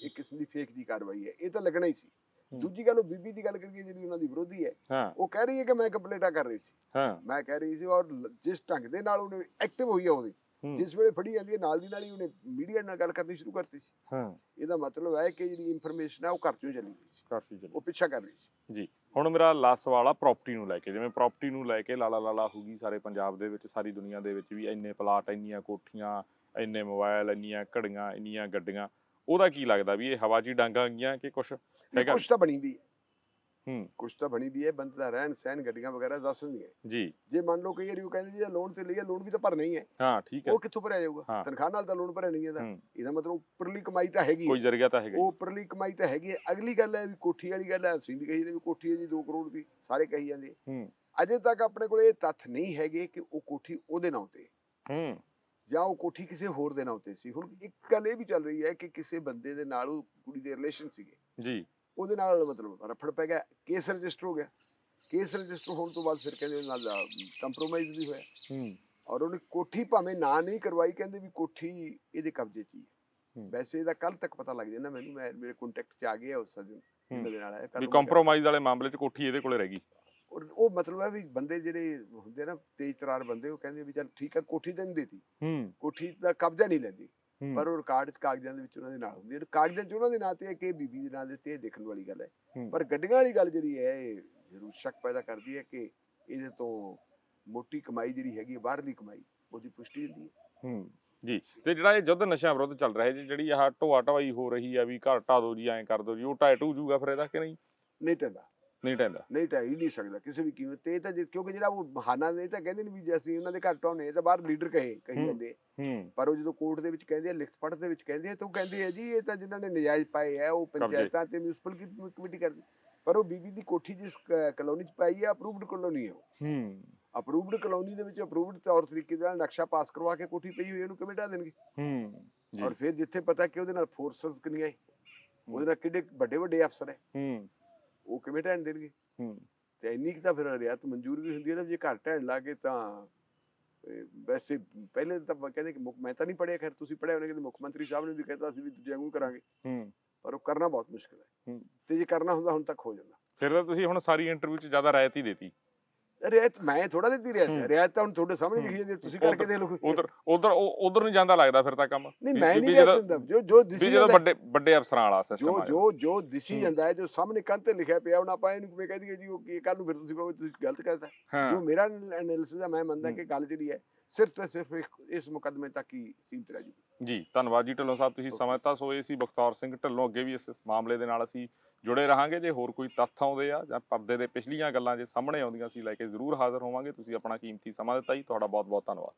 ਇੱਕ ਕਿਸਮ ਦੀ ਫੇਕ ਦੀ ਕਾਰਵਾਈ ਹੈ ਇਹ ਤਾਂ ਲੱਗਣਾ ਹੀ ਸੀ। ਹੂੰ। ਦੂਜੀ ਗੱਲ ਉਹ ਬੀਬੀ ਦੀ ਗੱਲ ਕਰੀਏ ਜਿਹੜੀ ਉਹਨਾਂ ਦੀ ਵਿਰੋਧੀ ਹੈ ਹਾਂ। ਉਹ ਕਹਿ ਰਹੀ ਹੈ ਕਿ ਮੈਂ ਕੰਪਲੇਂਟਾਂ ਕਰ ਰਹੀ ਸੀ। ਹਾਂ। ਮੈਂ ਕਹਿ ਰਹੀ ਸੀ ਔਰ ਜਿਸ ਢੰਗ ਦੇ ਨਾਲ ਉਹਨੇ ਐਕਟਿਵ ਹੋਈ ਹੈ ਉਹਦੀ ਹੂੰ, ਜਿਸ ਵੇਲੇ ਫੜੀ ਜਾਂਦੀ ਹੈ ਨਾਲ ਦੀ ਨਾਲ ਹੀ ਉਹਨੇ ਮੀਡੀਆ ਨਾਲ ਗੱਲ ਕਰਨੀ ਸ਼ੁਰੂ ਕਰਤੀ ਸੀ। ਹਾਂ। ਇਹਦਾ ਮਤਲਬ ਹੈ ਕਿ ਜਿਹੜੀ ਇਨਫੋਰਮੇਸ਼ਨ ਹੈ ਉਹ ਘਰ ਚੋਂ ਚੱਲੀ ਗਈ ਸੀ। ਕਾਫੀ ਚਲੋ ਉਹ ਪਿੱਛਾ ਕਰ ਰਹੀ ਸੀ। ਹੁਣ ਮੇਰਾ ਲਾਸਟ ਸਵਾਲ ਆ ਪ੍ਰਾਪਰਟੀ ਨੂੰ ਲੈ ਕੇ। ਜਿਵੇਂ ਪ੍ਰਾਪਰਟੀ ਨੂੰ ਲੈ ਕੇ ਲਾਲਾ ਲਾਲਾ ਹੋਗੀ ਸਾਰੇ ਪੰਜਾਬ ਦੇ ਵਿੱਚ ਸਾਰੀ ਦੁਨੀਆ ਦੇ ਵਿੱਚ ਵੀ ਇੰਨੇ ਪਲਾਟ ਇੰਨੀਆਂ ਕੋਠੀਆਂ ਇੰਨੇ ਮੋਬਾਈਲ ਇੰਨੀਆਂ ਘੜੀਆਂ ਇੰਨੀਆਂ ਗੱਡੀਆਂ। ਉਹਦਾ ਕੀ ਲੱਗਦਾ ਵੀ ਇਹ ਹਵਾ 'ਚ ਹੀ ਡਾਂਗਾਂ ਗਈਆਂ ਕਿ ਕੁਛ ਹੈਗਾ? ਕੁਝ ਤਾਂ ਬਣੀ ਵੀ ਹੈ। ਹੂੰ। ਕੁਝ ਤਾਂ ਬਣੀ ਵੀ ਹੈ ਬੰਦੇ ਦਾ ਰਹਿਣ ਸਹਿਣ ਗੱਡੀਆਂ ਵਗੈਰਾ ਦੱਸ ਦਿੰਦੀਆਂ ਜੀ। ਜੇ ਮੰਨ ਲਓ ਕਈ ਵਾਰੀ ਉਹ ਕਹਿੰਦੇ ਜੀ ਲੋਨ ਤੇ ਲਈਏ ਲੋਨ ਵੀ ਤਾਂ ਭਰਨਾ ਹੀ ਹੈ। ਹਾਂ ਠੀਕ ਹੈ। ਉਹ ਕਿੱਥੋਂ ਭਰਿਆ ਜਾਊਗਾ। ਤਨਖਾਹ ਨਾਲ ਤਾਂ ਲੋਨ ਭਰਿਆ ਨਹੀਂ ਜਾਂਦਾ। ਇਹਦਾ ਮਤਲਬ ਉੱਪਰਲੀ ਕਮਾਈ ਤਾਂ ਹੈਗੀ ਕੋਈ ਜ਼ਰੀਆ ਤਾਂ ਹੈਗਾ। ਉਹ ਉੱਪਰਲੀ ਕਮਾਈ ਤਾਂ ਹੈਗੀ ਹੈ। ਅਗਲੀ ਗੱਲ ਹੈ ਵੀ ਕੋਠੀ ਵਾਲੀ ਗੱਲ ਹੈ ਅਸੀਂ ਵੀ ਕਹੀ ਵੀ ਕੋਠੀ ਹੈ ਜੀ 2 ਕਰੋੜ ਦੀ ਸਾਰੇ ਕਹੀ ਜਾਂਦੇ ਹੂੰ। ਅਜੇ ਤੱਕ ਆਪਣੇ ਕੋਲ ਇਹ ਤੱਥ ਨਹੀਂ ਹੈਗੇ ਕਿ ਉਹ ਕੋਠੀ ਉਹਦੇ ਨਾਂ ਤੇ ਹੂੰ। ਜਾਂ ਉਹ ਕੋਠੀ ਕਿਸੇ ਹੋਰ ਦੇ ਨਾਂ ਤੇ ਸੀ। ਹੁਣ ਇੱਕ ਗੱਲ ਇਹ ਵੀ ਚੱਲ ਰਹੀ ਹੈ ਕਿ ਕਿਸੇ ਬੰਦੇ ਦੇ ਨਾਲ ਉਹ ਕੁੜੀ ਦੇ ਰਿਲੇਸ਼ਨ ਸੀਗੇ। ਜੀ। ਉਹਦੇ ਨਾਲ ਮਤਲਬ ਰਫੜ ਪੈ ਗਿਆ ਕੇਸ ਰਜਿਸਟਰ ਹੋ ਗਿਆ। ਕੇਸ ਰਜਿਸਟਰ ਹੋਣ ਤੋਂ ਬਾਅਦ ਫਿਰ ਕਹਿੰਦੇ ਨਾਲ ਕੰਪਰੋਮਾਈਜ਼ ਵੀ ਹੋਇਆ। ਹੂੰ। ਔਰ ਉਹਨੇ ਕੋਠੀ ਭਾਵੇਂ ਨਾ ਨਹੀਂ ਕਰਵਾਈ ਕਹਿੰਦੇ ਵੀ ਕੋਠੀ ਇਹਦੇ ਕਬਜ਼ੇ 'ਚ ਹੀ ਹੈ। ਹੂੰ। ਵੈਸੇ ਇਹਦਾ ਕੱਲ ਤੱਕ ਪਤਾ ਲੱਗ ਜਾਂਦਾ ਮੈਨੂੰ ਮੈਂ ਮੇਰੇ ਕੰਟੈਕਟ 'ਚ ਆ ਗਿਆ ਉਸ ਸੱਜਣ ਇਹਨਾਂ ਦੇ ਨਾਲ ਕੱਲ੍ਹ ਵੀ ਕੰਪਰੋਮਾਈਜ਼ ਵਾਲੇ ਮਾਮਲੇ 'ਚ ਕੋਠੀ ਇਹਦੇ ਕੋਲੇ ਰਹਿ ਗਈ। ਔਰ ਉਹ ਮਤਲਬ ਹੈ ਵੀ ਬੰਦੇ ਜਿਹੜੇ ਹੁੰਦੇ ਨਾ ਤੇਜ਼ ਤਰਾਰ ਬੰਦੇ ਉਹ ਕਹਿੰਦੇ ਵੀ ਚੱਲ ਠੀਕ ਹੈ ਕੋਠੀ ਤਾਂ ਨਹੀਂ ਦੇਤੀ। ਹੂੰ। ਕੋਠੀ ਦਾ ਕਬਜ਼ਾ ਨਹੀਂ ਲੈਂਦੀ। ਪਰ ਉਹ ਰਿਕਾਰਡ 'ਚ ਕਾਗਜ਼ਾਂ ਦੇ ਵਿੱਚ ਉਹਨਾਂ ਦੇ ਨਾਲ ਹੁੰਦੀ ਹੈ। ਕਾਗਜ਼ਾਂ 'ਚ ਉਹਨਾਂ ਦੇ ਨਾਂ ਤੇ ਹੈ ਕਿ ਬੀਬੀ ਦੇ ਨਾਂ ਦੇ ਉੱਤੇ ਇਹ ਦੇਖਣ ਵਾਲੀ ਗੱਲ ਹੈ। ਪਰ ਗੱਡੀਆਂ ਵਾਲੀ ਗੱਲ ਜਿਹੜੀ ਹੈ ਇਹ ਜ਼ਰੂਰ ਸ਼ੱਕ ਪੈਦਾ ਕਰਦੀ ਹੈ ਕਿ ਇਹਦੇ ਤੋਂ ਮੋਟੀ ਕਮਾਈ ਜਿਹੜੀ ਹੈਗੀ ਬਾਹਰਲੀ ਕਮਾਈ ਉਹਦੀ ਪੁਸ਼ਟੀ ਹੁੰਦੀ ਹੈ। ਹੂੰ ਜੀ। ਤੇ ਜਿਹੜਾ ਇਹ ਯੁੱਧ ਨਸ਼ਿਆਂ ਵਿਰੁੱਧ ਚੱਲ ਰਿਹਾ ਜੀ ਜਿਹੜੀ ਆਹ ਢੋਆ ਢਵਾਈ ਹੋ ਰਹੀ ਆ ਵੀ ਘਰ ਢਾ ਦੋ ਜੀ ਐਂ ਕਰ ਦੋ ਜੀ ਉਹ ਢੂ ਜੂਗਾ ਫਿਰ ਇਹਦਾ ਕਿ ਨਹੀਂ? ਨਹੀਂ ਟੈਂਦਾ ਨਹੀਂ ਟੈਂਦਾ। ਨਹੀਂ ਢਾਈ ਨਹੀਂ ਸਕਦਾ ਕਿਸੇ ਵੀ ਕੀਮਤ ਤੇ। ਇਹ ਤਾਂ ਜੇ- ਕਿਉਂਕਿ ਜਿਹੜਾ ਉਹ ਬਹਾਨਾ ਨੇ ਤਾਂ ਕਹਿੰਦੇ ਨੇ ਵੀ ਜੇ ਅਸੀਂ ਉਹਨਾਂ ਦੇ ਘਰ ਇਹ ਤਾਂ ਬਾਹਰ ਲੀਡਰ ਕਹੇ ਕਹੀ ਹੂੰ। ਜਾਂਦੇ ਹੂੰ। ਪਰ ਉਹ ਜਦੋਂ ਕੋਰਟ ਦੇ ਵਿੱਚ ਕਹਿੰਦੇ ਆ ਲਿਖਤ ਪੜ੍ਹ ਦੇ ਵਿੱਚ ਕਹਿੰਦੇ ਆ ਤਾਂ ਉਹ ਕਹਿੰਦੇ ਆ ਜੀ ਇਹ ਤਾਂ ਜਿਨ੍ਹਾਂ ਨੇ ਨਜਾਇਜ਼ ਪਾਏ ਆ ਉਹ ਪੰਚਾਇਤਾਂ ਤੇ ਮਿਊਨਿਸਪਲ ਕਮੇਟੀ ਕਰਦੀ। ਪਰ ਉਹ ਬੀਬੀ ਦੀ ਕੋਠੀ ਜਿਸ ਕ- ਕਲੋਨੀ 'ਚ ਪਾਈ ਆ ਅਪਰੂਵਡ ਕਲੋਨੀ ਹੈ ਉਹ। ਹੂੰ। ਅਪਰੂਵਡ ਕਲੋਨੀ ਦੇ ਵਿੱਚ ਅਪਰੂਵਡ ਤੌਰ ਤਰੀਕੇ ਦੇ ਨਾਲ ਨਕਸ਼ਾ ਪਾਸ ਕਰਵਾ ਕੇ ਕੋਠੀ ਪਈ ਹੋਈ ਉਹਨੂੰ ਕਿਵੇਂ ਢਾ ਦੇਣਗੇ? ਹੂੰ ਜੀ। ਔਰ ਫਿਰ ਜਿੱਥੇ ਪਤਾ ਕਿ ਉਹਦੇ ਨਾਲ ਫੋਰਸਸ ਕਿੰਨੀਆਂ ਹੈ ਉਹਦੇ ਨਾਲ ਕਿਹੜੇ ਵੱਡੇ ਵੱਡੇ ਅਫਸਰ ਹੈ ਹੂੰ। ਉਹ ਕਿਵੇਂ ਢਾਣ ਦੇਣਗੇ? ਹੂੰ। ਤੇ ਇੰਨੀ ਕੁ ਤਾਂ ਫਿਰ ਰਿਆਤ ਮਨਜ਼ੂਰ ਵੀ ਹੁੰਦੀ ਹੈ ਨਾ ਜੇ ਘਰ ਢਹਿਣ ਲੱਗੇ ਤਾਂ ਵੈਸੇ ਪਹਿਲੇ ਤਾਂ ਕਹਿੰਦੇ ਕਿ ਮੁੱਖ ਮੈਂ ਤਾਂ ਨਹੀਂ ਪੜਿਆ ਖੈਰ ਤੁਸੀਂ ਪੜਿਆ ਹੋਣੇ ਕਿ ਮੁੱਖ ਮੰਤਰੀ ਸਾਹਿਬ ਨੇ ਵੀ ਕਹਿਤਾ ਅਸੀਂ ਵੀ ਦੂਜੇ ਵਾਂਗੂ ਕਰਾਂਗੇ। ਹੂੰ। ਪਰ ਉਹ ਕਰਨਾ ਬਹੁਤ ਮੁਸ਼ਕਲ ਹੈ। ਹੂੰ। ਤੇ ਜੇ ਕਰਨਾ ਹੁੰਦਾ ਹੁਣ ਤੱਕ ਹੋ ਜਾਂਦਾ। ਫਿਰ ਤਾਂ ਤੁਸੀਂ ਹੁਣ ਸਾਰੀ ਇੰਟਰਵਿਊ 'ਚ ਜ਼ਿਆਦਾ ਰਾਇਤ ਹੀ ਦੇਤੀ। ਰਿਆਇਤ ਮੈਂ ਥੋੜਾ ਦਿੱਤੀ ਰਿਆਇਤ। ਰਿਆਇਤ ਤਾਂ ਹੁਣ ਤੁਹਾਡੇ ਸਾਹਮਣੇ। ਦਿਖੀ ਜਾਂਦੀ ਤੁਸੀਂ ਕਰਕੇ ਦੇਖ ਲਓ ਉਧਰ ਉਧਰ ਉਧਰ ਨੂੰ ਜਾਂਦਾ ਲੱਗਦਾ ਫਿਰ ਤਾਂ ਕੰਮ ਨਹੀਂ ਮੈਂ ਨਹੀਂ ਦਿੰਦਾ ਜੋ ਜੋ ਦਿਸੀ ਜਦੋਂ ਵੱਡੇ ਵੱਡੇ ਅਫਸਰਾਂ ਵਾਲਾ ਸਿਸਟਮ ਜੋ ਆ ਜੋ ਜੋ ਦਿਸੀ। ਜਾਂਦਾ ਹੈ ਜੋ ਸਾਹਮਣੇ ਕੰਧ ਤੇ ਲਿਖਿਆ ਪਿਆ ਹੁਣ ਆਪਾਂ ਇਹਨੂੰ ਕਿਵੇਂ ਕਹਿ ਦਈਏ ਜੀ ਉਹ ਕੀ ਕੱਲ ਨੂੰ ਫਿਰ ਤੁਸੀਂ ਕਹੋਗੇ ਤੁਸੀਂ ਗਲਤ ਕਹਿਤਾ ਹਾਂ ਜੋ ਮੇਰਾ ਐਨਾਲਿਸਿਸ ਹੈ ਮੈਂ ਮੰਨਦਾ। ਕਿ ਗੱਲ ਜਿਹੜੀ ਹੈ ਸਿਰਫ ਤੇ ਸਿਰਫ ਇਸ ਮੁਕੱਦਮੇ ਤੱਕ ਹੀ ਸੀਮਿਤ ਰਹਿ ਜੂ ਜੀ ਧੰਨਵਾਦ ਜੀ ਢਿੱਲੋਂ ਸਾਹਿਬ ਤੁਸੀਂ Okay. ਸਮਾਂ ਦਿੱਤਾ ਸੋ ਇਹ ਸੀ ਬਖਤੌਰ ਸਿੰਘ ਢਿੱਲੋਂ ਅੱਗੇ ਵੀ ਇਸ ਮਾਮਲੇ ਦੇ ਨਾਲ ਅਸੀਂ ਜੁੜੇ ਰਹਾਂਗੇ, ਜੇ ਹੋਰ ਕੋਈ ਤੱਥ ਆਉਂਦੇ ਆ ਜਾਂ ਪਰਦੇ ਦੇ ਪਿਛਲੀਆਂ ਗੱਲਾਂ ਜੇ ਸਾਹਮਣੇ ਆਉਂਦੀਆਂ ਸੀ, ਲੈ ਕੇ ਜ਼ਰੂਰ ਹਾਜ਼ਰ ਹੋਵਾਂਗੇ। ਤੁਸੀਂ ਆਪਣਾ ਕੀਮਤੀ ਸਮਾਂ ਦਿੱਤਾ ਜੀ, ਤੁਹਾਡਾ ਬਹੁਤ ਬਹੁਤ ਧੰਨਵਾਦ।